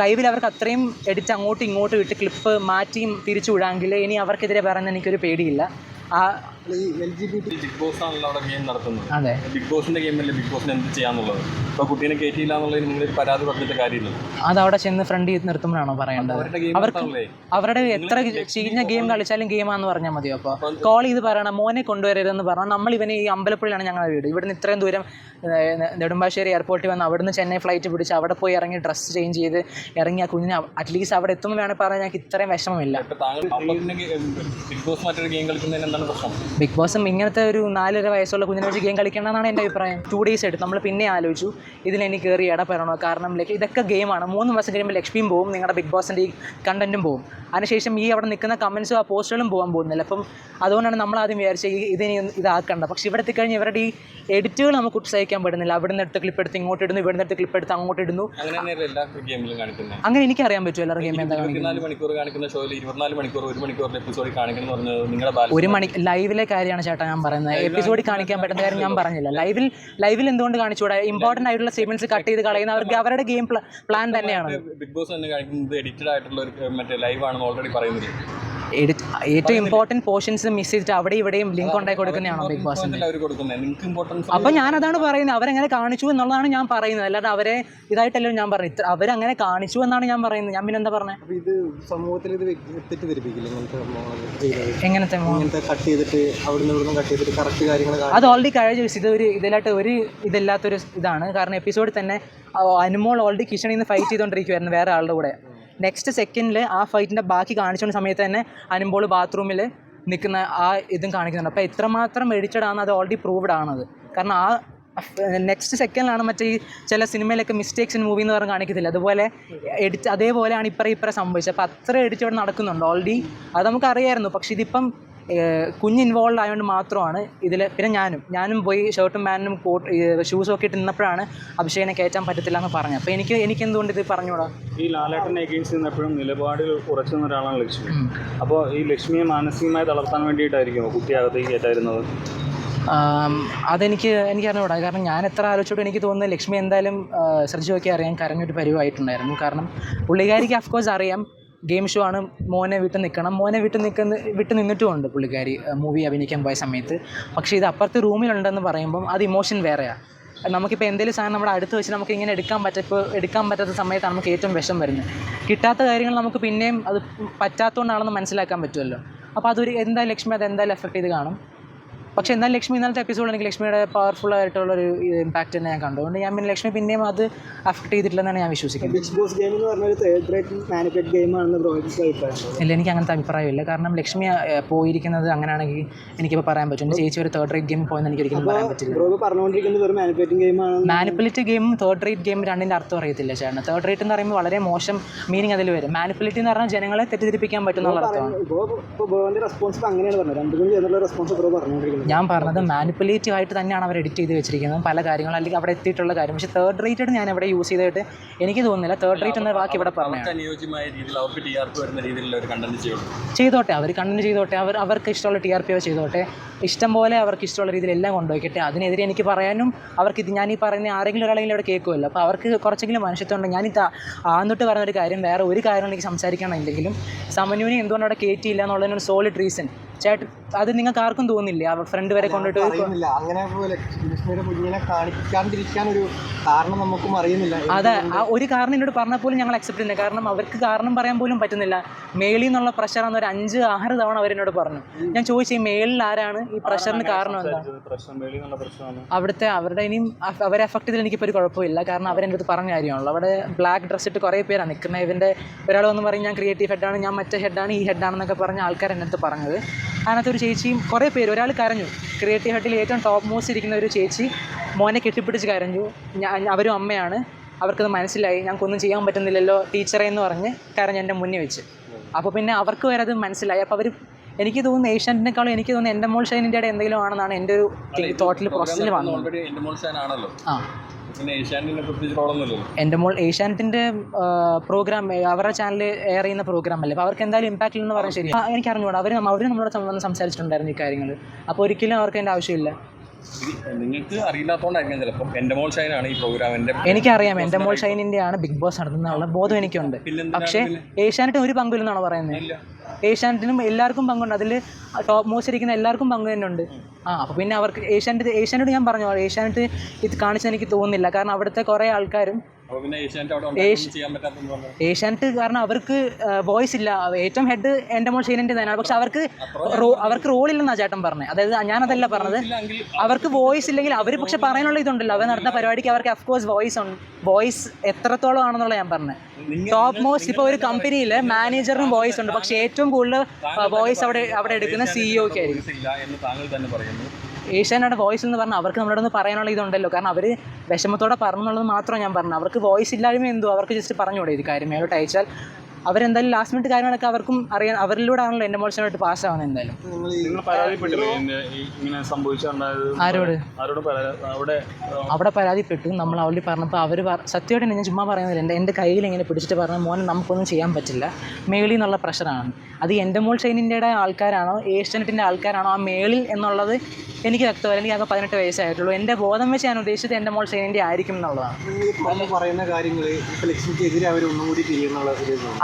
ലൈവിൽ അവർക്ക് അത്രയും എഡിറ്റ് അങ്ങോട്ടും ഇങ്ങോട്ടും ഇട്ട് ക്ലിപ്പ് മാറ്റിയും തിരിച്ചു വിടാമെങ്കിൽ ഇനി അവർക്കെതിരെ പറയാൻ എനിക്കൊരു പേടിയില്ല. ആ ഈ L G B Bigg Boss ആണല്ലോ അവിടെ ഗെയിം നടത്തുന്നത്. അതെ. ബിഗ് ബോസിന്റെ ഗെയിമല്ലേ ബിഗ് ബോസിന് എന്ത് ചെയ്യാന്നുള്ളത്? ഇപ്പൊ കുട്ടീനെ കയറ്റിയില്ല എന്നുള്ളതിന് നിങ്ങൾ പരാതി പറഞ്ഞിട്ട് കാര്യമില്ല. അത് അവിടെ ചെന്ന് ഫ്രണ്ട് ചെയ്ത് നിർത്തുമ്പോഴാണോ പറയേണ്ടത്? അവരുടെ ഗെയിം അവർക്ക് അവരുടെ എത്ര ചീഞ്ഞ ഗെയിം കളിച്ചാലും ഗെയിമാന്ന് പറഞ്ഞാൽ മതിയോ അപ്പോൾ കോൾ ചെയ്ത് പറയണം മോനെ കൊണ്ടുവരരുതെന്ന് പറഞ്ഞാൽ നമ്മൾ ഇവനെ ഈ അമ്പലപ്പുഴയിലാണ് ഞങ്ങളുടെ വീട്. ഇവിടുന്ന് ഇത്രയും ദൂരം നെടുമ്പാശ്ശേരി എയർപോർട്ടിൽ വന്ന് അവിടുന്ന് ചെന്നൈ ഫ്ലൈറ്റ് പിടിച്ച് അവിടെ പോയി ഇറങ്ങി ഡ്രസ്സ് ചേഞ്ച് ചെയ്ത് ഇറങ്ങി ആ കുഞ്ഞിനെ അറ്റ്ലീസ്റ്റ് അവിടെ എത്തുമ്പോൾ വേണമെങ്കിൽ പറഞ്ഞാൽ ഞങ്ങൾക്ക് ഇത്രയും വിഷമമില്ല. ബിഗ് ബോസ് മറ്റൊരു ഗെയിം കളിക്കുന്നതിന് എന്താണ് പ്രശ്നം? ബിഗ് ബോസും ഇങ്ങനത്തെ ഒരു നാലര വയസ്സുള്ള കുഞ്ഞിനെ വെച്ച് ഗെയിം കളിക്കേണ്ടതെന്നാണ് എന്റെ അഭിപ്രായം. ടു ഡേയ്സ് എടുത്ത്. നമ്മൾ പിന്നെ ആലോചിച്ചു ഇതിലെനിക്ക് കയറി ഇടപെടണോ കാരണം ലൈക്ക് ഇതൊക്കെ ഗെയിമാണ് മൂന്ന് മാസം കഴിയുമ്പോൾ ലക്ഷ്മിയും പോവും നിങ്ങളുടെ ബിഗ് ബോസിന്റെ ഈ കണ്ടന്റും പോവും. അതിനുശേഷം ഈ അവിടെ നിൽക്കുന്ന കമൻസും ആ പോസ്റ്റുകളും പോകാൻ പോകുന്നില്ല. അപ്പം അതുകൊണ്ടാണ് നമ്മൾ ആദ്യം വിചാരിച്ചത് ഈ ഇതിനി ഇതാക്കേണ്ട. പക്ഷേ ഇവിടെ എത്തിക്കഴിഞ്ഞ് ഇവരുടെ ഈ എഡിറ്റുകൾ നമുക്ക് സഹിക്കാൻ പറ്റുന്നില്ല. അവിടെ നിന്ന് എടുത്ത് ക്ലിപ്പ് എടുത്ത് ഇങ്ങോട്ട് ഇടുന്നു ഇവിടെ നിന്ന് എടുത്ത് ക്ലിപ്പ് എടുത്ത് അങ്ങോട്ട് ഇടുന്നു. അങ്ങനെ എനിക്കറിയാൻ പറ്റുമോ എല്ലാവരുടെ ഗെയിം എന്താ കാണിക്കുന്നത് ഒരു മണിക്കൂർ ലൈവിലെ കാര്യമാണ് ചേട്ടാ ഞാൻ പറയുന്നത്. എപ്പിസോഡിൽ കാണിക്കാൻ പറ്റുന്ന കാര്യം ഞാൻ പറഞ്ഞില്ല. ലൈവിൽ ലൈവിൽ എന്തുകൊണ്ട് കാണിച്ചുകൂടാ ഇമ്പോർട്ടന്റ് ആയിട്ടുള്ള സ്റ്റേറ്റ്മെന്റ്സ് കട്ട് ചെയ്ത് കളയുന്ന അവർക്ക് അവരുടെ ഗെയിം പ്ലാൻ തന്നെയാണ്. ബിഗ് ബോസ് തന്നെ കാണിക്കുന്നത് എഡിറ്റഡ് ആയിട്ടുള്ള ഒരു മറ്റേ ലൈവ് ആണെന്ന് ഓൾറെഡി പറയുന്നത്. ഏറ്റവും ഇമ്പോർട്ടന്റ് പോർഷൻസ് മിസ് ചെയ്തിട്ട് അവിടെ ഇവിടെയും ലിങ്ക് ഉണ്ടായി കൊടുക്കുന്നതാണോ ബിഗ് ബോസ് അപ്പൊ അപ്പം ഞാനതാണ് പറയുന്നത്. അവരങ്ങനെ കാണിച്ചു എന്നുള്ളതാണ് ഞാൻ പറയുന്നത്. അല്ലാതെ അവരെ ഇതായിട്ടല്ലോ ഞാൻ പറയുന്നത്. ഇത്ര അവരങ്ങനെ കാണിച്ചു എന്നാണ് ഞാൻ പറയുന്നത്. ഞാൻ പിന്നെന്താ പറഞ്ഞത് ഇത് സമൂഹത്തിൽ ഇത് തെറ്റിദ്ധരിപ്പിക്കില്ല എങ്ങനത്തെ കട്ട് ചെയ്തിട്ട് അവിടുന്ന് ഇവിടുന്ന് കട്ട് ചെയ്തിട്ട് കറക്റ്റ് കാര്യങ്ങൾ അത് ഓൾറെഡി കഴിഞ്ഞ ദിവസം ഇതൊരു ഇതിലായിട്ട് ഒരു ഇതില്ലാത്തൊരു ഇതാണ്. കാരണം എപ്പിസോഡിൽ തന്നെ അനുമോൾ ഓൾറെഡി കിച്ചണിൽ നിന്ന് ഫൈറ്റ് ചെയ്തുകൊണ്ടിരിക്കുവായിരുന്നു വേറെ ആളുടെ കൂടെ. നെക്സ്റ്റ് സെക്കൻഡിൽ ആ ഫൈറ്റിന്റെ ബാക്കി കാണിച്ചുകൊണ്ട് സമയത്ത് തന്നെ അനുമ്പോൾ ബാത്റൂമിൽ നിൽക്കുന്ന ആ ഇതും കാണിക്കുന്നുണ്ട്. അപ്പോൾ എത്രമാത്രം എഡിറ്റഡാണ് അത് ഓൾറെഡി പ്രൂവ്ഡ് ആണത് കാരണം ആ നെക്സ്റ്റ് സെക്കൻഡിലാണ് മറ്റേ ഈ ചില സിനിമയിലൊക്കെ മിസ്റ്റേക്സ് ഇൻ മൂവി എന്ന് പറഞ്ഞ് കാണിക്കത്തില്ല? അതുപോലെ എഡിറ്റ് അതേപോലെയാണ് ഇപ്പറേ ഇപ്പറേ സംഭവിച്ചത്. അപ്പോൾ അത്ര എഡിറ്റ് ഇവിടെ നടക്കുന്നുണ്ട് ഓൾറെഡി അത് നമുക്ക് അറിയായിരുന്നു പക്ഷേ ഇതിപ്പം കുഞ്ഞ് ഇൻവോൾവ് ആയതുകൊണ്ട് മാത്രമാണ് ഇതിൽ പിന്നെ ഞാനും ഞാനും പോയി ഷർട്ടും പാന്റും കോട്ട് ഷൂസും ഒക്കെ ഇട്ട് നിന്നപ്പോഴാണ് അഭിഷേകിനെ കയറ്റാൻ പറ്റത്തില്ല എന്ന് പറഞ്ഞത്. അപ്പോൾ എനിക്ക് എനിക്ക് എന്തുകൊണ്ട് ഇത് പറഞ്ഞുകൂടാ ഈ ലാലേട്ടനെ എഗെയിൻസ്റ്റ് നിന്നപ്പോഴും നിലപാടിൽ ഉറച്ചു നിന്ന ഒരാളാണ് ലക്ഷ്മി. അപ്പോൾ ഈ ലക്ഷ്മിയെ മാനസികമായി തളർത്താൻ വേണ്ടിയിട്ടായിരിക്കുമോ കുട്ടി അകത്തേക്ക് കയറ്റായിരുന്നത് അതെനിക്ക് എനിക്ക് അറിഞ്ഞൂടാ കാരണം ഞാൻ എത്ര ആലോചിച്ചിട്ടും എനിക്ക് തോന്നുന്നത് ലക്ഷ്മി എന്തായാലും ശ്രദ്ധിച്ച് നോക്കി അറിയാൻ കരഞ്ഞൊരു പരിവായിട്ടുണ്ടായിരുന്നു. കാരണം പുള്ളിക്കാരിക്ക് അഫ്കോഴ്സ് അറിയാം. ഗെയിം ഷോ ആണ് മോനെ വിട്ട് നിൽക്കണം മോനെ വിട്ട് നിൽക്കുന്ന വിട്ട് നിന്നിട്ടുമുണ്ട് പുള്ളിക്കാരി മൂവി അഭിനയിക്കാൻ പോയ സമയത്ത്. പക്ഷേ ഇത് അപ്പുറത്ത് റൂമിലുണ്ടെന്ന് പറയുമ്പം അത് ഇമോഷൻ വേറെയാണ് നമുക്കിപ്പോൾ എന്തെങ്കിലും സാധനം നമ്മുടെ അടുത്ത് വെച്ച് നമുക്ക് ഇങ്ങനെ എടുക്കാൻ പറ്റ ഇപ്പോൾ എടുക്കാൻ പറ്റാത്ത സമയത്താണ് നമുക്ക് ഏറ്റവും വിഷം വരുന്നത്. കിട്ടാത്ത കാര്യങ്ങൾ നമുക്ക് പിന്നെയും അത് പറ്റാത്തതുകൊണ്ടാണെന്ന് മനസ്സിലാക്കാൻ പറ്റുമല്ലോ. അപ്പോൾ അതൊരു എന്താ ലക്ഷ്മി അത് എന്തായാലും എഫക്റ്റ് ചെയ്ത് കാണും. പക്ഷേ എന്നാൽ ലക്ഷ്മി ഇന്നലത്തെ എപ്പിസോഡ് എനിക്ക് ലക്ഷ്മിയുടെ പവർഫുൾ ആയിട്ടുള്ള ഒരു ഇമ്പാക്റ്റ് തന്നെ ഞാൻ കണ്ടു. അതുകൊണ്ട് ഞാൻ പിന്നെ ലക്ഷ്മി പിന്നെയും അത് അഫക്ട് ചെയ്തിട്ടില്ലെന്നാണ് ഞാൻ വിശ്വസിക്കുന്നത്. ബിഗ് ബോസ് ഗെയിം എന്ന് പറഞ്ഞ ഒരു ഗെയിം ബ്രോയ്ക്ക് അഭിപ്രായം ഇല്ല എനിക്ക് അങ്ങനത്തെ അഭിപ്രായമില്ല. കാരണം ലക്ഷ്മി പോയിരിക്കുന്നത് അങ്ങനെയാണെങ്കിൽ എനിക്കിപ്പോൾ പറയാൻ പറ്റും. എന്റെ ചേച്ചി ഒരു തേർഡ് റേറ്റ് ഗെയിം പോയെന്ന് എനിക്ക് ഒരിക്കലും പറയാൻ പറ്റില്ല. ഗെയിം മാനിപ്പുലേറ്റ് ഗെയിമും തേർഡ് റേറ്റ് ഗെയിം രണ്ടിന്റെ അർത്ഥം അറിയത്തില്ല ചേട്ടൻ തേർഡ് റേറ്റ് എന്ന് പറയുമ്പോൾ വളരെ മോശം മീനിങ് അതിൽ വരും. മാനിപ്പുലേറ്റ് എന്ന് പറഞ്ഞാൽ ജനങ്ങളെ തെറ്റിദ്ധരിപ്പിക്കാൻ പറ്റുന്ന അർത്ഥമാണ്. റെസ്പോൺസ് അങ്ങനെയാണ് പറഞ്ഞത്. രണ്ടു ചേർന്നുള്ള റെസ്പോൺസ് പറഞ്ഞുകൊണ്ടിരിക്കുന്നത്. ഞാൻ പറഞ്ഞത് മാനിപ്പുലേറ്റീവ് ആയിട്ട് തന്നെയാണ് അവർ എഡിറ്റ് ചെയ്ത് വെച്ചിരിക്കുന്നത്. പല കാര്യങ്ങളും അല്ലെങ്കിൽ അവിടെ എത്തിയിട്ടുള്ള കാര്യം. പക്ഷേ തേർഡ് റേറ്റഡ് ഞാൻ ഇവിടെ യൂസ് ചെയ്തിട്ട് എനിക്ക് തോന്നുന്നില്ല. തേർഡ് റേറ്റ് എന്ന വാക്ക് ഇവിടെ ചെയ്തോട്ടെ അവർ കണ്ടന്റ് ചെയ്തോട്ടെ അവർ അവർക്ക് ഇഷ്ടമുള്ള ടി ആർ പി ചെയ്തോട്ടെ. ഇഷ്ടം പോലെ അവർക്ക് ഇഷ്ടമുള്ള രീതിയിൽ എല്ലാം കൊണ്ടുപോയിക്കട്ടെ. അതിനെതിരെ എനിക്ക് പറയാനും അവർക്ക് ഇത് ഞാൻ ഈ പറയുന്ന ആരെങ്കിലും ഒരാളെങ്കിലും അവിടെ കേൾക്കുമല്ലോ. അപ്പോൾ അവർക്ക് കുറച്ചെങ്കിലും മനുഷ്യത്വം ഉണ്ട്. ഞാൻ ഈ ആന്നിട്ട് പറയുന്ന ഒരു കാര്യം വേറെ ഒരു കാര്യം എനിക്ക് സംസാരിക്കണമെങ്കിലും സമന്യൂനെ എന്തുകൊണ്ട് അവിടെ കയറ്റിയില്ല എന്നുള്ളതിനൊരു സോളിഡ് റീസൺ ചേട്ടൻ അത് നിങ്ങൾക്ക് ആർക്കും തോന്നില്ലേ? അവർ ഫ്രണ്ട് വരെ കൊണ്ടിട്ട് അറിയുന്നില്ല അങ്ങനെ പോലെ ലക്ഷ്മിയുടെ കുഞ്ഞിനെ കാണിക്കാണ്ടിരിക്കാൻ ഒരു കാരണം നമുക്കും അറിയുന്നില്ല. അതെ ആ ഒരു കാരണം എന്നോട് പറഞ്ഞാൽ പോലും ഞങ്ങൾ അക്സെപ്റ്റ് ചെയ്യുന്നില്ല. കാരണം അവർക്ക് കാരണം പറയാൻ പോലും പറ്റുന്നില്ല. മേളിൽ നിന്നുള്ള പ്രഷർ എന്ന് ഒരു അഞ്ച് ആറ് തവണ അവരെന്നോട് പറഞ്ഞു. ഞാൻ ചോദിച്ചു ഈ മേളിൽ ആരാണ്? ഈ പ്രഷറിന് കാരണം എന്താ? അവിടുത്തെ അവരുടെ ഇനിയും അവരെ എഫക്ട് ചെയ്തതിൽ എനിക്കിപ്പോൾ ഒരു കുഴപ്പമില്ല. കാരണം അവരെന്റെ അടുത്ത് പറഞ്ഞ കാര്യമാണല്ലോ. അവിടെ ബ്ലാക്ക് ഡ്രസ് ഇട്ട് കുറേ പേരാണ് നിൽക്കുന്നത്. ഇവന്റെ ഒരാൾ വന്ന് പറയും ഞാൻ ക്രിയേറ്റീവ് ഹെഡാണ് ഞാൻ മറ്റേ ഹെഡാണ് ഈ ഹെഡാണെന്നൊക്കെ പറഞ്ഞ ആൾക്കാർ എന്റെ അടുത്ത് പറഞ്ഞത്. അതിനകത്ത് ഒരു ചേച്ചിയും കുറേ പേര്. ഒരാൾ കരഞ്ഞു. ക്രിയേറ്റീവ് ഹട്ടിൽ ഏറ്റവും ടോപ്പ് മോസ്റ്റ് ഇരിക്കുന്ന ഒരു ചേച്ചി മോനെ കെട്ടിപ്പിടിച്ച് കരഞ്ഞു. ഞാൻ അവരും അമ്മയാണ്. അവർക്കത് മനസ്സിലായി. ഞങ്ങൾക്കൊന്നും ചെയ്യാൻ പറ്റുന്നില്ലല്ലോ ടീച്ചറെ എന്ന് പറഞ്ഞ് കരഞ്ഞ് എന്റെ മുന്നിൽ വെച്ച്. അപ്പോൾ പിന്നെ അവർക്ക് വരെ അത് മനസ്സിലായി. അപ്പോൾ അവർ എനിക്ക് തോന്നുന്നു ഏഷ്യാനെറ്റിനേക്കാളും എനിക്ക് തോന്നുന്നു എന്റെ മോൾ ഇന്ത്യയുടെ എന്തെങ്കിലും ആണെന്നാണ് എന്റെ ഒരു തോട്ടിൽ പ്രോസസ്സിൽ വന്നത്. ഷാൻ ആ. എന്റെ മോൾ ഏഷ്യാനെറ്റിന്റെ പ്രോഗ്രാം അവരുടെ ചാനൽ എയർ ചെയ്യുന്ന പ്രോഗ്രാം അല്ലേ? അപ്പോൾ അവർക്ക് എന്തായാലും ഇമ്പാക്റ്റ് എന്ന് പറയാൻ ശരി. എനിക്ക് അറിഞ്ഞുകൂടാ. അവർ അവർ നമ്മളോട് വന്ന് സംസാരിച്ചിട്ടുണ്ടായിരുന്നു ഈ കാര്യങ്ങൾ അപ്പോൾ ഒരിക്കലും അവർക്ക് എന്റെ ആവശ്യമില്ല. നിങ്ങൾക്ക് അറിയില്ലാത്തതുകൊണ്ടായിരിക്കും ചിലപ്പം. എന്റെ മോൾ ഷൈനാണ് ഈ പ്രോഗ്രാമിന്റെ എനിക്കറിയാം. എന്റെ മോൾ ഷൈനിന്റെ ആണ് ബിഗ് ബോസ് നടത്തുന്ന ബോധം എനിക്കുണ്ട്. പക്ഷേ ഏഷ്യാനെറ്റ് ഒരു പങ്കില്ലെന്നാണ് പറയുന്നത് ഏഷ്യാനെറ്റിനും എല്ലാവർക്കും പങ്കുണ്ട്. അതിൽ ടോപ്പ് മോസ്റ്റ് ഇരിക്കുന്ന എല്ലാവർക്കും പങ്ക് തന്നെ ഉണ്ട് ആ അപ്പോൾ പിന്നെ അവർക്ക് ഏഷ്യാനെറ്റ് ഏഷ്യാനെറ്റ് ഞാൻ പറഞ്ഞു ഏഷ്യാനെറ്റ് ഇത് കാണിച്ചെനിക്ക് തോന്നുന്നില്ല. കാരണം അവിടുത്തെ കുറേ ആൾക്കാരും ഏഷ്യാനെറ്റ് കാരണം അവർക്ക് വോയിസ് ഇല്ല. ഏറ്റവും ഹെഡ് എന്റെ മോൾ ഷൈനിന്റെ തന്നെയാണ് പക്ഷെ അവർക്ക് അവർക്ക് റോൾ ഇല്ലെന്നാണ് ചേട്ടൻ പറഞ്ഞത് അതായത് ഞാനതല്ല പറഞ്ഞത്. അവർക്ക് വോയിസ് ഇല്ലെങ്കിൽ അവർ പക്ഷെ പറയാനുള്ള ഇതുണ്ടല്ലോ. അവർ നടന്ന പരിപാടിക്ക് അവർക്ക് അഫ്കോഴ്സ് വോയിസ് ഉണ്ട്. വോയിസ് എത്രത്തോളം ആണെന്നുള്ള ഞാൻ പറഞ്ഞത് ടോപ്പ് മോസ്റ്റ് ഇപ്പോൾ ഒരു കമ്പനിയിൽ മാനേജറിനും വോയിസ് ഉണ്ട്. പക്ഷെ ഏറ്റവും കൂടുതൽ വോയിസ് അവിടെ അവിടെ എടുക്കുന്ന സിഇഒക്കെ ആയിരിക്കും. ഏഷ്യാനാട് വോയിസ് എന്ന് പറഞ്ഞാൽ അവർക്ക് നമ്മുടെ ഒന്ന് പറയാനുള്ള ഇതുണ്ടല്ലോ. കാരണം അവർ വിഷമത്തോടെ പറഞ്ഞുള്ളത് മാത്രമേ ഞാൻ പറഞ്ഞു. അവർക്ക് വോയിസ് ഇല്ലായ്മ എന്തോ അവർക്ക് ജസ്റ്റ് പറഞ്ഞുകൂടെ ഇത് കാര്യം. മേലോട്ട് അയച്ചാൽ അവരെന്തായാലും ലാസ്റ്റ് മിനിറ്റ് കാര്യങ്ങളൊക്കെ അവർക്കും അറിയാൻ അവരിലൂടെ ആണല്ലോ എന്റെ പാസ് ആവുന്നത് എന്തായാലും. ആരോട്? അവിടെ അവിടെ പരാതിപ്പെട്ടു. നമ്മൾ അവളി പറഞ്ഞപ്പോൾ അവർ സത്യമായിട്ട് ഞാൻ ചുമ്മാ പറയുന്നില്ല എന്റെ എന്റെ കയ്യിൽ ഇങ്ങനെ പിടിച്ചിട്ട് പറഞ്ഞു മോനെ നമുക്കൊന്നും ചെയ്യാൻ പറ്റില്ല. മേളിൽ നിന്നുള്ള പ്രഷറാണ് അത് എന്റെ മോൾ ഷൈനിന്റെ ആൾക്കാരാണോ? ഏഷ്യനെറ്റിന്റെ ആൾക്കാരാണോ? ആ മേളിൽ എന്നുള്ളത് എനിക്ക് വ്യക്തമല്ല. എനിക്ക് ആകെ പതിനെട്ട് വയസ്സായിട്ടുള്ളൂ എന്റെ ബോധം വെച്ച് ഞാൻ ഉദ്ദേശിച്ചത് എന്റെ മോൾ ഷൈനിന്റെ ആയിരിക്കും എന്നുള്ളതാണ്. പറയുന്ന കാര്യങ്ങൾ അവർ ഒന്നും കൂടി.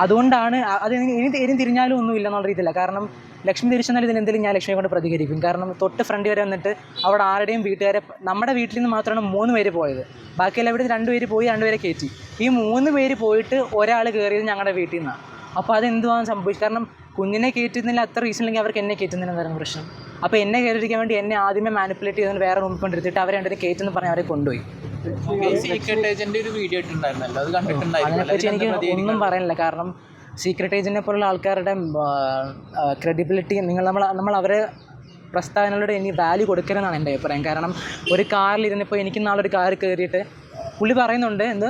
അതുകൊണ്ടാണ് അത് ഇനി ഇനി തിരിഞ്ഞാലും ഒന്നും ഇല്ലെന്നുള്ള രീതിയില്ല കാരണം ലക്ഷ്മി തിരിച്ചെന്നാൽ ഇതിന് എന്തെങ്കിലും ഞാൻ ലക്ഷ്മിയെ കൊണ്ട് പ്രതികരിക്കും. കാരണം തൊട്ട് ഫ്രണ്ട് വരെ വന്നിട്ട് അവിടെ ആരുടെയും വീട്ടുകാരെ നമ്മുടെ വീട്ടിൽ നിന്ന് മാത്രമാണ് മൂന്ന് പേര് പോയത്. ബാക്കിയെല്ലാം ഇവിടെ രണ്ട് പേര് പോയി രണ്ടുപേരെ കയറ്റി. ഈ മൂന്ന് പേര് പോയിട്ട് ഒരാൾ കയറിയത് ഞങ്ങളുടെ വീട്ടിൽ നിന്നാണ് അപ്പോൾ അതെന്തുവാണ് സംഭവിച്ചത്? കാരണം കുഞ്ഞിനെ കയറ്റുന്നില്ല അത്ര റീസൺ ഇല്ലെങ്കിൽ അവർക്ക് എന്നെ കയറ്റുന്നില്ല എന്നായിരുന്നു പ്രശ്നം? അപ്പോൾ എന്നെ കയറിയിരിക്കാൻ വേണ്ടി എന്നെ ആദ്യമേ മാനിപ്പുലേറ്റ് ചെയ്തുകൊണ്ട് വേറെ റൂമിൽ കൊണ്ടിരുത്തിയിട്ട് അവരെ രണ്ടിനെ കയറ്റെന്ന് പറഞ്ഞ് അവരെ കൊണ്ടുപോയി. സീക്രട്ട് ഏജന്റ് ഒരു വീഡിയോ ഇട്ടുണ്ടായിരുന്നല്ലോ അത് അതിനെപ്പറ്റി എനിക്ക് ഒന്നും പറയാനില്ല. കാരണം സീക്രട്ട് ഏജന്റിനെ പോലുള്ള ആൾക്കാരുടെ ക്രെഡിബിലിറ്റി നിങ്ങൾ നമ്മൾ നമ്മൾ അവരെ പ്രസ്താവനകളുടെ ഇനി വാല്യൂ കൊടുക്കരുതെന്നാണ് എന്റെ അഭിപ്രായം. കാരണം ഒരു കാറിൽ ഇരുന്നിപ്പോൾ എനിക്ക് നാളെ ഒരു കാർ കയറിയിട്ട് പുള്ളി പറയുന്നുണ്ട് എന്ത്?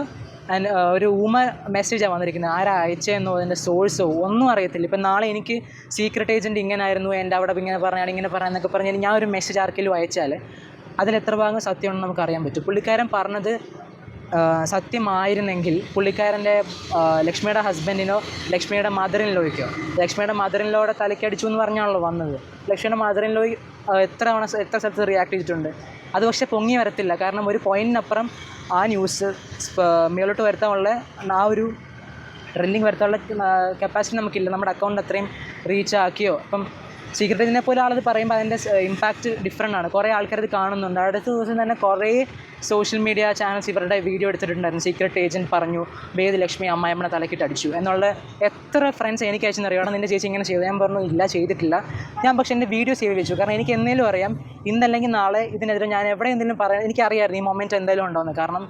ഒരു ഊമ മെസ്സേജാണ് വന്നിരിക്കുന്നത്. ആരാ അയച്ചതെന്നോ അതിന്റെ സോഴ്സോ ഒന്നും അറിയത്തില്ല. ഇപ്പം നാളെ എനിക്ക് സീക്രട്ട് ഏജന്റ് ഇങ്ങനെ ആയിരുന്നു എന്റെ അവിടെ ഇങ്ങനെ പറഞ്ഞാൽ ഇങ്ങനെ പറയാന്നൊക്കെ പറഞ്ഞാൽ ഞാൻ ഒരു മെസ്സേജ് ആർക്കെങ്കിലും അയച്ചാൽ അതിൽ എത്ര ഭാഗം സത്യമാണെന്ന് നമുക്ക് അറിയാൻ പറ്റും. പുള്ളിക്കാരൻ പറഞ്ഞത് സത്യമായിരുന്നെങ്കിൽ പുള്ളിക്കാരന്റെ ലക്ഷ്മിയുടെ ഹസ്ബൻഡിനോ ലക്ഷ്മിയുടെ മദറിനിലോയ്ക്കോ ലക്ഷ്മിയുടെ മദറിനിലോടെ തലക്കടിച്ചു എന്ന് പറഞ്ഞാണല്ലോ വന്നത്. ലക്ഷ്മിയുടെ മദറിനിലോയ് എത്ര തവണ എത്ര സ്ഥലത്ത് റിയാക്ട് ചെയ്തിട്ടുണ്ട്? അത് പക്ഷേ പൊങ്ങി വരത്തില്ല. കാരണം ഒരു പോയിന്റിനപ്പുറം ആ ന്യൂസ് മേലോട്ട് വരുത്താനുള്ള ആ ഒരു ട്രെൻഡിങ് വരുത്താനുള്ള കപ്പാസിറ്റി നമുക്കില്ല. നമ്മുടെ അക്കൗണ്ട് അത്രയും റീച്ച് ആക്കിയോ? അപ്പം സീക്രട്ട് ഇതിനെ പോലെ ആളത് പറയുമ്പോൾ അതിന്റെ ഇമ്പാക്റ്റ് ഡിഫറെന്റ് ആണ്. കുറേ ആൾക്കാർ ഇത് കാണുന്നുണ്ട്. അടുത്ത ദിവസം തന്നെ കുറേ സോഷ്യൽ മീഡിയ ചാനൽസ് ഇവരുടെ വീഡിയോ എടുത്തിട്ടുണ്ടായിരുന്നു. സീക്രട്ട് ഏജന്റ് പറഞ്ഞു വേദ് ലക്ഷ്മി അമ്മായിമ്മനെ തലക്കിട്ട് അടിച്ചു. എന്നുള്ള എത്ര ഫ്രണ്ട്സ് എനിക്ക് അയച്ചെന്ന് അറിയാം നിന്റെ ചേച്ചി ഇങ്ങനെ ചെയ്തു. ഞാൻ പറഞ്ഞു ഇല്ല ചെയ്തിട്ടില്ല. ഞാൻ പക്ഷേ എന്റെ വീഡിയോ സേവ് വെച്ചു കാരണം എനിക്ക് എന്തെങ്കിലും അറിയാം ഇന്നല്ലെങ്കിൽ നാളെ ഇതിനെതിരെ ഞാൻ എവിടെ എന്തെങ്കിലും പറയാൻ എനിക്കറിയാമായിരുന്നു ഈ മൊമെന്റ് എന്തെങ്കിലും ഉണ്ടോയെന്ന് കാരണം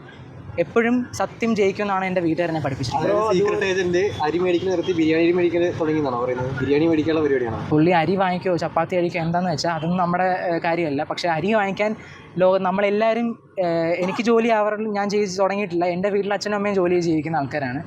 എപ്പോഴും സത്യം ജയിക്കുമെന്നാണ് എന്റെ വീട്ടുകാരനെ പഠിപ്പിച്ചിട്ടുള്ളത്. അരി മേടിക്കുന്ന നിർത്തി ബിരിയാണി മേടിക്കൽ തുടങ്ങിയെന്നാണോ പറയുന്നത്? ബിരിയാണി മേടിക്കാനുള്ള പരിപാടിയാണ്? പുള്ളി അരി വാങ്ങിക്കോ ചപ്പാത്തി കഴിക്കുകയോ എന്താണെന്ന് വെച്ചാൽ അതൊന്നും നമ്മുടെ കാര്യമല്ല. പക്ഷെ അരി വാങ്ങിക്കാൻ ലോകം നമ്മളെല്ലാവരും എനിക്ക് ജോലി ആവറിൽ ഞാൻ ചെയ്ത് തുടങ്ങിയിട്ടില്ല. എന്റെ വീട്ടിൽ അച്ഛനും അമ്മയും ജോലി ജീവിക്കുന്ന ആൾക്കാരാണ്.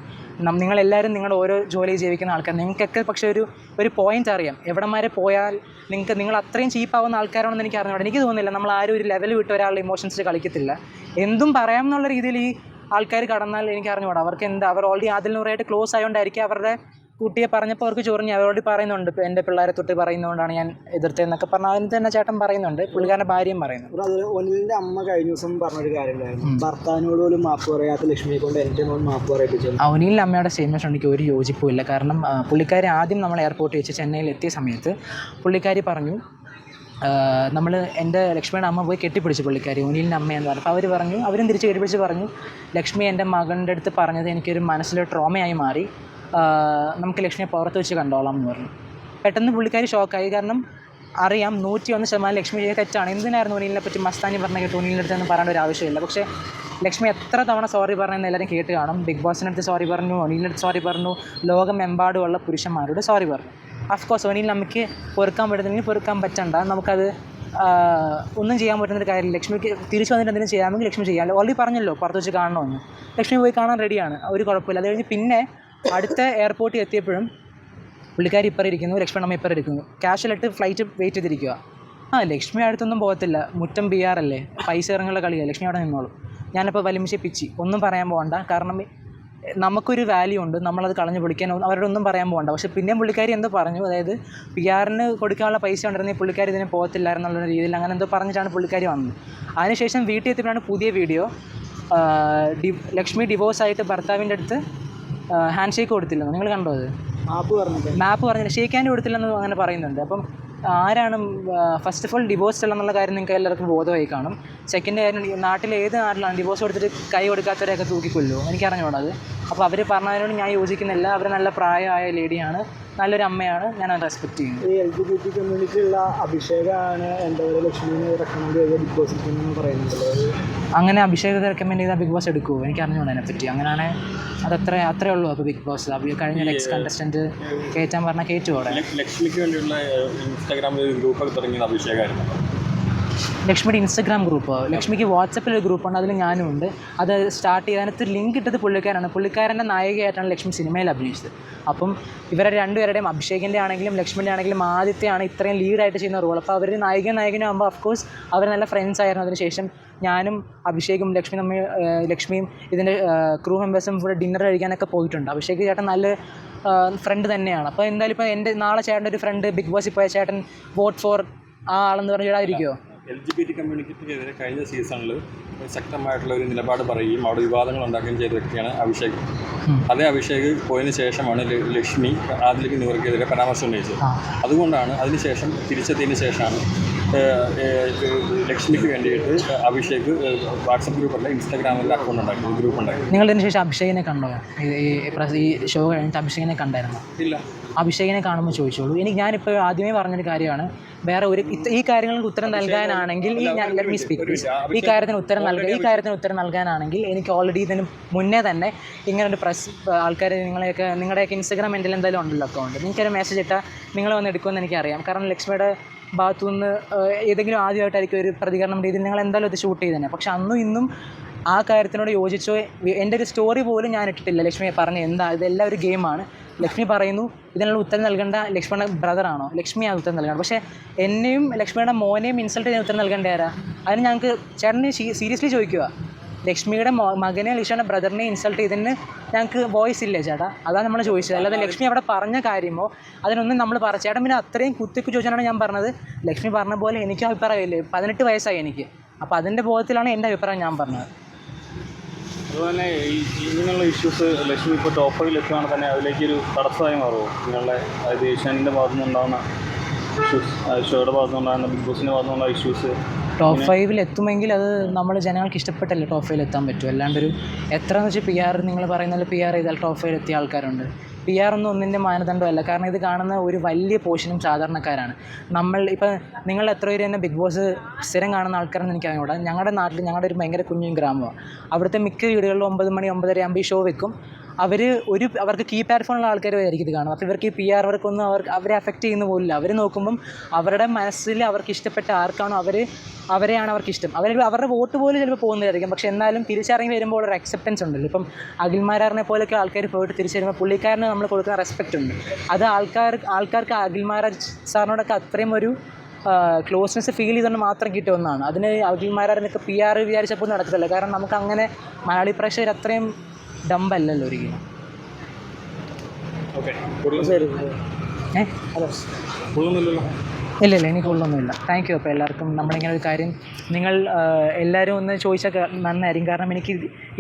നിങ്ങളെല്ലാവരും നിങ്ങൾ ഓരോ ജോലി ജീവിക്കുന്ന ആൾക്കാർ നിങ്ങൾക്കൊക്കെ പക്ഷേ ഒരു ഒരു പോയിന്റ് അറിയാം. എവിടം വരെ പോയാൽ നിങ്ങൾക്ക് നിങ്ങൾ അത്രയും ചീപ്പാവുന്ന ആൾക്കാരാണെന്ന് എനിക്ക് അറിഞ്ഞു എനിക്ക് തോന്നുന്നില്ല നമ്മൾ ആരും ഒരു ലെവൽ വിട്ട് ഒരാളുടെ ഇമോഷൻസിൽ കളിക്കത്തില്ല. എന്തും പറയാം എന്നുള്ള രീതിയിൽ ഈ ആൾക്കാർ കടന്നാൽ എനിക്ക് അറിഞ്ഞൂടാ അവർക്ക് എന്താ അവർ ഓൾറെഡി അതിൽ നൂറായിട്ട് ക്ലോസ് ആയതുകൊണ്ടായിരിക്കും അവരുടെ കുട്ടിയെ പറഞ്ഞപ്പോൾ അവർക്ക് ചൊറിഞ്ഞു. അവരോട് പറയുന്നുണ്ട് എന്റെ പിള്ളേരെ തൊട്ട് പറയുന്നതുകൊണ്ടാണ് ഞാൻ എതിർത്തതെന്നൊക്കെ പറഞ്ഞാൽ അതിന് തന്നെ ചേട്ടൻ പറയുന്നുണ്ട് പുള്ളിക്കാരന്റെ ഭാര്യയും പറയുന്നു. അത് ഒനിലിന്റെ അമ്മ കഴിഞ്ഞ ദിവസം പറഞ്ഞൊരു കാര്യം ഉണ്ടായിരുന്നു ഭർത്താവിനോട് പോലും മാപ്പ് പറയാത്ത ലക്ഷ്മിയെ കൊണ്ട് എന്റെ മോൻ മാപ്പ് പറയിപ്പിച്ചു. അവനിൽ അമ്മയുടെ സ്റ്റേറ്റ്മെന്റ് എനിക്ക് ഒരു യോജിപ്പുമില്ല കാരണം ആ, പുള്ളിക്കാരി ആദ്യം നമ്മൾ എയർപോർട്ടിൽ വെച്ച് ചെന്നൈയിൽ എത്തിയ സമയത്ത് പുള്ളിക്കാരി പറഞ്ഞു നമ്മൾ എന്റെ ലക്ഷ്മിയുടെ അമ്മ പോയി കെട്ടിപ്പിടിച്ചു പുള്ളിക്കാരി ഒനിലിന്റെ അമ്മയെന്ന് പറഞ്ഞു അപ്പോൾ അവർ പറഞ്ഞു അവരും തിരിച്ച് കെട്ടിപ്പിടിച്ച് പറഞ്ഞു ലക്ഷ്മി എന്റെ മകന്റെ അടുത്ത് പറഞ്ഞത് എനിക്കൊരു മനസ്സിലെ ട്രോമയായി മാറി. നമുക്ക് ലക്ഷ്മിയെ പുറത്ത് വെച്ച് കണ്ടോളാം എന്ന് പറഞ്ഞു. പെട്ടെന്ന് പുള്ളിക്കാരി ഷോക്കായി കാരണം അറിയാം നൂറ്റി ഒന്ന് ശതമാനം ലക്ഷ്മി ചെയ്ത തെറ്റാണ്. എന്തിനായിരുന്നു ഒനിലിനെ പറ്റി മസ്താനി പറഞ്ഞ കേട്ട്? അടുത്ത് ഒന്നും പറയേണ്ട ഒരു ആവശ്യമില്ല. പക്ഷേ ലക്ഷ്മി എത്ര തവണ സോറി പറഞ്ഞെന്ന് എല്ലാവരും കേട്ട് കാണും. ബിഗ് ബോസിന്റെ അടുത്ത് സോറി പറഞ്ഞു ഒനിലിന്റെ അടുത്ത് സോറി പറഞ്ഞു ലോകമെമ്പാടുമുള്ള പുരുഷന്മാരോട് സോറി പറഞ്ഞു. അഫ്കോഴ്സ് ഒനിൽ നമുക്ക് പൊറുക്കാൻ പറ്റുന്നെങ്കിൽ പൊറുക്കാൻ പറ്റണ്ട. നമുക്കത് ഒന്നും ചെയ്യാൻ പറ്റുന്നൊരു കാര്യമില്ല. ലക്ഷ്മിക്ക് തിരിച്ചു വന്നിട്ട് എന്തെങ്കിലും ചെയ്യാമെങ്കിൽ ലക്ഷ്മി ചെയ്യാമല്ലോ ഓൾറെഡി പറഞ്ഞല്ലോ പുറത്ത് വെച്ച് കാണണമെന്ന്. ലക്ഷ്മി പോയി കാണാൻ റെഡിയാണ് ഒരു കുഴപ്പമില്ല. അത് കഴിഞ്ഞ് പിന്നെ അടുത്ത എയർപോർട്ടിൽ എത്തിയപ്പോഴും പുള്ളിക്കാരി ഇപ്പറ ഇരിക്കുന്നു ലക്ഷ്മണമ്മ ഇപ്പറ ഇരിക്കുന്നു. ക്യാഷിലിട്ട് ഫ്ലൈറ്റ് വെയിറ്റ് ചെയ്തിരിക്കുക ആ ലക്ഷ്മി അടുത്തൊന്നും പോകത്തില്ല. മുറ്റം ബി ആർ അല്ലേ? പൈസ ഇറങ്ങുള്ള കളിയാണ് ലക്ഷ്മി അവിടെ നിന്നോളൂ. ഞാനപ്പോൾ വലിമിച്ച് പിച്ചി. ഒന്നും പറയാൻ പോകണ്ട കാരണം നമുക്കൊരു വാല്യൂ ഉണ്ട്. നമ്മളത് കളഞ്ഞു പൊളിക്കാൻ അവരോട് ഒന്നും പറയാൻ പോകണ്ട പക്ഷേ പിന്നെയും പുള്ളിക്കാരി എന്തോ പറഞ്ഞു. അതായത് പി ആറിന് കൊടുക്കാനുള്ള പൈസ ഉണ്ടായിരുന്നെങ്കിൽ പുള്ളിക്കാരി ഇതിന് പോകത്തില്ലായിരുന്നുള്ള രീതിയിൽ അങ്ങനെ എന്തോ പറഞ്ഞിട്ടാണ് പുള്ളിക്കാരി വന്നത്. അതിനുശേഷം വീട്ടിൽ എത്തിയപ്പോഴാണ് പുതിയ വീഡിയോ. ലക്ഷ്മി ഡിവോഴ്സായിട്ട് ഭർത്താവിന്റെ അടുത്ത് ഹാൻഡ് ഷേക്ക് കൊടുത്തില്ലെന്ന് നിങ്ങൾ കണ്ടോ അത്? മാപ്പ് പറഞ്ഞിട്ട്. മാപ്പ് പറഞ്ഞില്ല. ഷേക്ക് ഹാൻഡ് കൊടുത്തില്ലെന്ന് അങ്ങനെ പറയുന്നുണ്ട്. അപ്പം ആരാണ് ഫസ്റ്റ് ഓഫ് ഓൾ ഡിവോഴ്സ് എന്നുള്ള കാര്യം നിങ്ങൾക്ക് എല്ലാവർക്കും ബോധമായി കാണും. സെക്കൻഡ് കാര്യം നാട്ടിൽ നാട്ടിലെ ഏത് നാട്ടിലാണ് ഡിവോഴ്സ് കൊടുത്തിട്ട് കൈ കൊടുക്കാത്തവരെയൊക്കെ തൂക്കിക്കൊല്ലോ എനിക്കറിഞ്ഞൂടാ അത്. അപ്പോൾ അവർ പറഞ്ഞതിനോട് ഞാൻ യോജിക്കുന്നില്ല. അവർ നല്ല പ്രായമായ ലേഡിയാണ് നല്ലൊരു അമ്മയാണ്. ഞാൻ അത് റെസ്പെക്റ്റ് ചെയ്യുന്നു. ഈ എൽ ജി ബി ടി കമ്മ്യൂണിറ്റിയുള്ള അഭിഷേകാണ് എന്റെ ഒരു ലക്ഷ്മിനെ റെക്കമെൻഡ് ചെയ്ത ബിഗ് ബോസ് എന്ന് പറയുന്നുണ്ടല്ലോ അങ്ങനെ അഭിഷേക് റെക്കമെൻഡ് ചെയ്താൽ ബിഗ് ബോസ് എടുക്കുമോ എനിക്ക് അറിഞ്ഞൂടാ അതിനെപ്പറ്റി അങ്ങനെയാണെ അതത്ര അത്രേ ഉള്ളൂ അപ്പോൾ ബിഗ് ബോസ് കഴിഞ്ഞ എക്സ് കണ്ടസ്റ്റന്റ് കയറ്റാൻ പറഞ്ഞാൽ കയറ്റുമോ ലക്ഷ്മിക്ക് വേണ്ടിയുള്ള ഇൻസ്റ്റാഗ്രാമിൽ ഒരു ഗ്രൂപ്പൊക്കെ തുടങ്ങിയത് അഭിഷേകമായിരുന്നു ലക്ഷ്മിയുടെ ഇൻസ്റ്റഗ്രാം ഗ്രൂപ്പ്. ലക്ഷ്മിക്ക് വാട്സപ്പിൽ ഒരു ഗ്രൂപ്പുണ്ട് അതിൽ ഞാനും ഉണ്ട് അത് സ്റ്റാർട്ട് ചെയ്തതിനകത്ത് ലിങ്ക് ഇട്ടത് പുള്ളിക്കാരാണ് പുള്ളിക്കാരന്റെ നായികയായിട്ടാണ് ലക്ഷ്മി സിനിമയിൽ അഭിനയിച്ചത്. അപ്പം ഇവരെ രണ്ടുപേരുടെയും അഭിഷേകിന്റെ ആണെങ്കിലും ലക്ഷ്മിന്റെ ആണെങ്കിലും ആദ്യത്തെയാണ് ഇത്രയും ലീഡായിട്ട് ചെയ്യുന്ന റോൾ അപ്പോൾ അവർ നായിക നായകനും ആകുമ്പോൾ അഫ്കോഴ്സ് അവർ നല്ല ഫ്രണ്ട്സ് ആയിരുന്നു. അതിനുശേഷം ഞാനും അഭിഷേകും ലക്ഷ്മി നമ്മ ലക്ഷ്മിയും ഇതിന്റെ ക്രൂ മെമ്പേഴ്സും കൂടെ ഡിന്നർ കഴിക്കാനൊക്കെ പോയിട്ടുണ്ട്. അഭിഷേക് ചേട്ടൻ നല്ല ഫ്രണ്ട് തന്നെയാണ്. അപ്പോൾ എന്തായാലും ഇപ്പോൾ എന്റെ നാളെ ചേട്ടന്റെ ഒരു ഫ്രണ്ട് ബിഗ് ബോസിൽ പോയ ചേട്ടൻ വോട്ട് ഫോർ ആ ആളെന്ന് പറഞ്ഞ് ഇടാതിരിക്കുമോ എൽ ജി ബി ടി കമ്മ്യൂണിറ്റിക്കെതിരെ കഴിഞ്ഞ സീസണിൽ ശക്തമായിട്ടുള്ള ഒരു നിലപാട് പറയുകയും അവിടെ വിവാദങ്ങൾ ഉണ്ടാക്കുകയും ചെയ്ത വ്യക്തിയാണ് അഭിഷേക് അതേ അഭിഷേക് പോയതിനു ശേഷമാണ് ലക്ഷ്മി ആദിലേക്ക് നൂർക്കെതിരെ പരാമർശം ഉന്നയിച്ചത്. അതുകൊണ്ടാണ് അതിനുശേഷം തിരിച്ചെത്തിയതിന് ശേഷമാണ് ലക്ഷ്മിക്ക് വേണ്ടിയിട്ട് അഭിഷേക് വാട്സപ്പ് ഗ്രൂപ്പല്ല ഇൻസ്റ്റാഗ്രാമിൽ അക്കൗണ്ട് ഉണ്ടാക്കി ഗ്രൂപ്പ് ഉണ്ടാക്കി. നിങ്ങൾ ഇതിന് ശേഷം അഭിഷേകിനെ കണ്ടോ? ഈ- ഈ ഷോ കഴിഞ്ഞിട്ട് അഭിഷേകിനെ കണ്ടായിരുന്നു? ഇല്ല. അഭിഷേകിനെ കാണുമ്പോൾ ചോദിച്ചോളൂ. എനിക്ക് ഞാനിപ്പോൾ ആദ്യമേ പറഞ്ഞൊരു കാര്യമാണ്. വേറെ ഒരു ഈ കാര്യങ്ങൾക്ക് ഉത്തരം നൽകാനാണെങ്കിൽ ഈ ഞാൻ ലെറ്റ് മീ സ്പീക്ക് ഈ കാര്യത്തിന് ഉത്തരം നൽകാൻ ഈ കാര്യത്തിന് ഉത്തരം നൽകാനാണെങ്കിൽ എനിക്ക് ഓൾറെഡി ഇതിന് മുന്നേ തന്നെ ഇങ്ങനെ ഒരു പ്രസ് ആൾക്കാർ നിങ്ങളെയൊക്കെ നിങ്ങളുടെയൊക്കെ ഇൻസ്റ്റാഗ്രാം എന്റെ എന്തായാലും ഉണ്ടല്ലോ അക്കൗണ്ട് നിങ്ങൾക്കൊരു മെസ്സേജ് ഇട്ടാൽ നിങ്ങൾ വന്ന് എടുക്കുമെന്ന് എനിക്കറിയാം. കാരണം ലക്ഷ്മിയുടെ ഭാഗത്തുനിന്ന് നിന്ന് ഏതെങ്കിലും ആദ്യമായിട്ടായിരിക്കും ഒരു പ്രതികരണം രീതിയിൽ നിങ്ങൾ എന്തായാലും ഇത് ഷൂട്ട് ചെയ്ത് തന്നെ പക്ഷെ അന്നും ഇന്നും ആ കാര്യത്തിനോട് യോജിച്ചോ എന്റെ ഒരു സ്റ്റോറി പോലും ഞാൻ ഇട്ടിട്ടില്ല. ലക്ഷ്മിയെ പറഞ്ഞു എന്താ ഇതെല്ലാം ഒരു ഗെയിമാണ്. ലക്ഷ്മി പറയുന്നു ഇതിനുള്ള ഉത്തരം നൽകേണ്ട ലക്ഷ്മണ ബ്രദറാണോ? ലക്ഷ്മി ആ ഉത്തരം നൽകണം. പക്ഷേ എന്നെയും ലക്ഷ്മിയുടെ മോനെയും ഇൻസൾട്ട് ചെയ്യാൻ ഉത്തരം നൽകേണ്ട ആരാ? അതിന് ഞങ്ങൾക്ക് ചേട്ടന് സീരിയസ്ലി ചോദിക്കുക ലക്ഷ്മിയുടെ മകനെ ലക്ഷ്മിയുടെ ബ്രദറിനെ ഇൻസൾട്ട് ചെയ്തതിന് ഞങ്ങൾക്ക് വോയിസ് ഇല്ലേ ചേട്ടാ? അതാണ് നമ്മൾ ചോദിച്ചത്. അല്ലാതെ ലക്ഷ്മി അവിടെ പറഞ്ഞ കാര്യമോ അതിനൊന്നും നമ്മൾ പറ ചേട്ടൻ പിന്നെ അത്രയും കുത്തിക്ക് ചോദിച്ചാണ് ഞാൻ പറഞ്ഞത്. ലക്ഷ്മി പറഞ്ഞ പോലെ എനിക്ക് അഭിപ്രായമില്ലേ? പതിനെട്ട് വയസ്സായി എനിക്ക്. അപ്പോൾ അതിന്റെ ബോധത്തിലാണ് എന്റെ അഭിപ്രായം ഞാൻ പറഞ്ഞത്. അതുപോലെ ഇങ്ങനെയുള്ള ഇഷ്യൂസ് ലക്ഷ്മി ഇപ്പോൾ ടോപ്പറിൽ എത്തുകയാണെങ്കിൽ തന്നെ അതിലേക്ക് ഒരു തടസ്സമായി മാറുമോ നിങ്ങളുടെ അതായത് ഏഷ്യാനിന്റെ ഭാഗത്തുനിന്നുണ്ടാകുന്ന ഇഷ്യൂസ് ഷോയുടെ ഭാഗത്തുനിന്നുണ്ടാകുന്ന ബിഗ് ബോസിന്റെ ഭാഗത്തുനിന്നുള്ള ഇഷ്യൂസ് ടോപ്പ് ഫൈവിൽ എത്തുമെങ്കിൽ അത് നമ്മൾ ജനങ്ങൾക്ക് ഇഷ്ടപ്പെട്ടല്ലേ ടോപ്പ് ഫൈവിൽ എത്താൻ പറ്റും. അല്ലാണ്ട് ഒരു എന്ന് വെച്ചാൽ പി ആർ നിങ്ങൾ പറയുന്നത് പി ആർ ചെയ്താൽ ടോപ്പ് ഫൈവിൽ എത്തിയ ആൾക്കാരുണ്ട്. പി ആർ ഒന്നും ഒന്നിന്റെ മാനദണ്ഡമല്ല. കാരണം ഇത് കാണുന്ന ഒരു വലിയ പോഷനും സാധാരണക്കാരാണ്. നമ്മൾ ഇപ്പം നിങ്ങൾ എത്ര പേര് തന്നെ ബിഗ് ബോസ് സ്ഥിരം കാണുന്ന ആൾക്കാരെന്ന് എനിക്ക് അറിഞ്ഞൂടാ ഞങ്ങളുടെ നാട്ടിൽ ഞങ്ങളുടെ ഒരു ഭയങ്കര കുഞ്ഞു ഗ്രാമമാണ് അവിടുത്തെ മിക്ക വീടുകളിലും ഒമ്പത് മണി ഒമ്പതര ആകുമ്പോൾ ഈ ഷോ വെക്കും. അവർ ഒരു അവർക്ക് കീപാഡ് ഫോണുള്ള ആൾക്കാരായിരിക്കും ഇത് കാണും അപ്പോൾ ഇവർക്ക് ഈ പി ആർ വർക്കൊന്നും അവർക്ക് അവരെ അഫക്റ്റ് ചെയ്യുന്ന പോലില്ല. അവർ നോക്കുമ്പം അവരുടെ മനസ്സിൽ അവർക്ക് ഇഷ്ടപ്പെട്ട ആർക്കാണോ അവർ അവരെയാണ് അവർക്ക് ഇഷ്ടം. അവർ അവരുടെ വോട്ട് പോലും ചിലപ്പോൾ പോകുന്നതായിരിക്കും. പക്ഷേ എന്നാലും തിരിച്ചറിഞ്ഞ് വരുമ്പോൾ ഒരു അക്സെപ്റ്റൻസ് ഉണ്ടല്ലോ. ഇപ്പം അഖിൽമാരാറിനെ പോലെയൊക്കെ ആൾക്കാർ പോയിട്ട് തിരിച്ചറിയുമ്പോൾ പുള്ളിക്കാരന് നമ്മൾ കൊടുക്കുന്ന റെസ്പെക്റ്റ് ഉണ്ട്. അത് ആൾക്കാർ ആൾക്കാർക്ക് അഖിൽമാരാർ സാറിനോടൊക്കെ അത്രയും ഒരു ക്ലോസ്നെസ് ഫീൽ ചെയ്തുകൊണ്ട് മാത്രം കിട്ടിയ ഒന്നാണ്. അതിന് അഖിൽമാരാറിനൊക്കെ പി ആർ വിചാരിച്ചപ്പോൾ നടക്കത്തില്ല. കാരണം നമുക്ക് അങ്ങനെ മലയാളി പ്രേക്ഷകർ അത്രയും ഡമ്പല്ലല്ലോ കിലോ ഓക്കെ. ശരി ഏഹ് ഇല്ല ഇല്ല എനിക്ക് ഉള്ളൊന്നുമില്ല താങ്ക് യു അപ്പോൾ എല്ലാവർക്കും. നമ്മളിങ്ങനെ ഒരു കാര്യം നിങ്ങൾ എല്ലാവരും ഒന്ന് ചോദിച്ചാൽ നന്നായിരിക്കും. കാരണം എനിക്ക്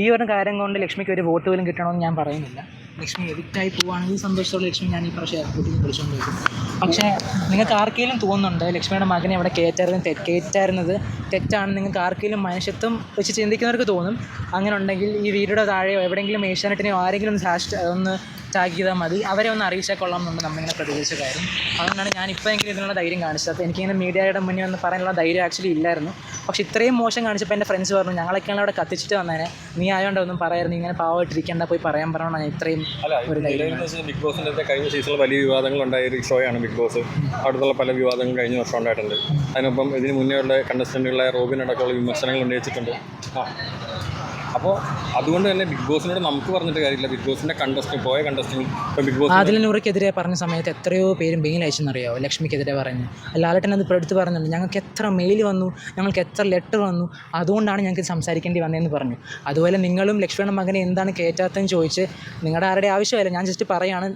ഈ ഒരു കാര്യം കൊണ്ട് ലക്ഷ്മിക്ക് ഒരു വോട്ട് പോലും കിട്ടണമെന്ന് ഞാൻ പറയുന്നില്ല. ലക്ഷ്മി എവിക്റ്റായി പോവുകയാണെങ്കിൽ സന്തോഷത്തോടെ ലക്ഷ്മി ഞാൻ ഈ പ്രാവശ്യം എയർപോർട്ടിൽ നിന്ന് വിളിച്ചുകൊണ്ട് വരും പക്ഷേ നിങ്ങൾക്ക് ആർക്കെങ്കിലും തോന്നുന്നുണ്ട് ലക്ഷ്മിയുടെ മകനെ അവിടെ കയറ്റായിരുന്നു തെ കയറ്റായിരുന്നത് തെറ്റാണ് നിങ്ങൾക്ക് ആർക്കെങ്കിലും മനുഷ്യത്വം വെച്ച് ചിന്തിക്കുന്നവർക്ക് തോന്നും. അങ്ങനെ ഉണ്ടെങ്കിൽ ഈ വീഡിയോയുടെ താഴെയോ എവിടെയെങ്കിലും ഏഷ്യാനെറ്റിനെയോ ആരെങ്കിലും ഒന്ന് ഹാഷ് ഒന്ന് ടാഗ് ചെയ്താൽ മതി. അവരെ ഒന്ന് അറിയിച്ചാൽ കൊള്ളാം എന്നുണ്ട് നമ്മളിങ്ങനെ പ്രതികരിച്ച കാര്യം. അതുകൊണ്ടാണ് ഞാൻ ഇപ്പോൾ എങ്കിലും ഇതിനുള്ള ധൈര്യം കാണിച്ചത്. അപ്പോൾ എനിക്കിങ്ങനെ മീഡിയയുടെ മുന്നിൽ വന്ന് പറയാനുള്ള ധൈര്യം ആക്ച്വലി ഇല്ലായിരുന്നു. പക്ഷെ ഇത്രയും മോശം കാണിച്ചപ്പോൾ എന്റെ ഫ്രണ്ട്സ് പറഞ്ഞു ഞങ്ങളൊക്കെയാണ് അവിടെ കത്തിച്ചിട്ട് വന്നേനെ. നീ ആയതുകൊണ്ട് ഒന്നും പറയായിരുന്നു. ഇങ്ങനെ പാവമായിട്ടിരിക്കേണ്ട. പോയി പറയാൻ പറഞ്ഞാൽ ഞാൻ ഇത്രയും ഒരു ബിഗ് ബോസിന്റെ കഴിഞ്ഞ സീസണിൽ വലിയ വിവാദങ്ങൾ ഉണ്ടായ ഒരു ഷോയാണ് ബിഗ് ബോസ് അവിടുത്തെ പല വിവാദങ്ങളും കഴിഞ്ഞ വർഷം ഉണ്ടായിട്ടുണ്ട്. അതിനൊപ്പം ഇതിന് മുന്നേ ഉള്ള കണ്ടസ്റ്റന്റുകളെ റോബിൻ അടക്കമുള്ള വിമർശനങ്ങൾ ഉന്നയിച്ചിട്ടുണ്ട്. ആ. അപ്പോൾ അതുകൊണ്ട് തന്നെ ബിഗ് ബോസിനോട് നമുക്ക് പറഞ്ഞിട്ട് കാര്യമില്ല. ബിഗ് ബോസിന്റെ കണ്ടസ്റ്റ് പോയ കണ്ടസ്റ്റിംഗ് ബിഗ് ബോസ് ആദില നൂറിക്കെതിരെ പറഞ്ഞ സമയത്ത് എത്രയോ പേരും മെയിൽ അയച്ചെന്നറിയോ ലക്ഷ്മിക്കെതിരെ പറഞ്ഞു ലാലട്ടൻ അത് ഇപ്പോൾ എടുത്ത് പറഞ്ഞിട്ടുണ്ട്. ഞങ്ങൾക്ക് എത്ര മെയിൽ വന്നു? ഞങ്ങൾക്ക് എത്ര ലെറ്റർ വന്നു? അതുകൊണ്ടാണ് ഞങ്ങൾക്ക് സംസാരിക്കേണ്ടി വന്നതെന്ന് പറഞ്ഞു. അതുപോലെ നിങ്ങളും ലക്ഷ്മണ മകനെ എന്താണ് കയറ്റാത്തതെന്ന് ചോദിച്ച് നിങ്ങളുടെ ആരുടെ ആവശ്യമല്ല ഞാൻ ജസ്റ്റ് പറയാണ്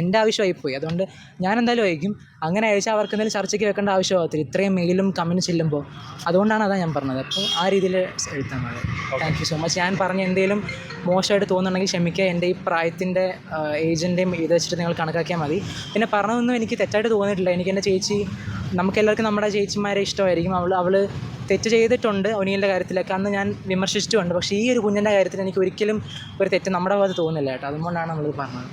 എന്റെ ആവശ്യമായി പോയി അതുകൊണ്ട് ഞാൻ എന്തായാലും അയക്കും. അങ്ങനെ അയച്ചാൽ അവർക്ക് എന്തെങ്കിലും ചർച്ചയ്ക്ക് വെക്കേണ്ട ആവശ്യമാകത്തില്ല ഇത്രയും മെയിലും കമന്റ് ചെല്ലുമ്പോൾ. അതുകൊണ്ടാണ് അതാ ഞാൻ പറഞ്ഞത്. അപ്പോൾ ആ രീതിയിൽ എഴുത്താൽ മതി താങ്ക് യു സോ മച്ച് ഞാൻ പറഞ്ഞ എന്തെങ്കിലും മോശമായിട്ട് തോന്നുന്നുണ്ടെങ്കിൽ ക്ഷമിക്കുക. എന്റെ ഈ പ്രായത്തിന്റെ ഏജിന്റെയും ഇത് വെച്ചിട്ട് നിങ്ങൾ കണക്കാക്കിയാൽ മതി. പിന്നെ പറഞ്ഞതൊന്നും എനിക്ക് തെറ്റായിട്ട് തോന്നിയിട്ടില്ല. എനിക്ക് എന്റെ ചേച്ചി നമുക്കെല്ലാവർക്കും നമ്മുടെ ചേച്ചിമാരെ ഇഷ്ടമായിരിക്കും. അവൾ അവൾ തെറ്റ് ചെയ്തിട്ടുണ്ട് ഒനിയലിന്റെ കാര്യത്തിലൊക്കെ. അന്ന് ഞാൻ വിമർശിച്ചിട്ടുണ്ട്. പക്ഷേ ഈ ഒരു കുഞ്ഞിന്റെ കാര്യത്തിൽ എനിക്ക് ഒരിക്കലും ഒരു തെറ്റ് നമ്മുടെ ഭാഗത്ത് തോന്നുന്നില്ല കേട്ടോ. അതുകൊണ്ടാണ് നമ്മളിത് പറഞ്ഞത്.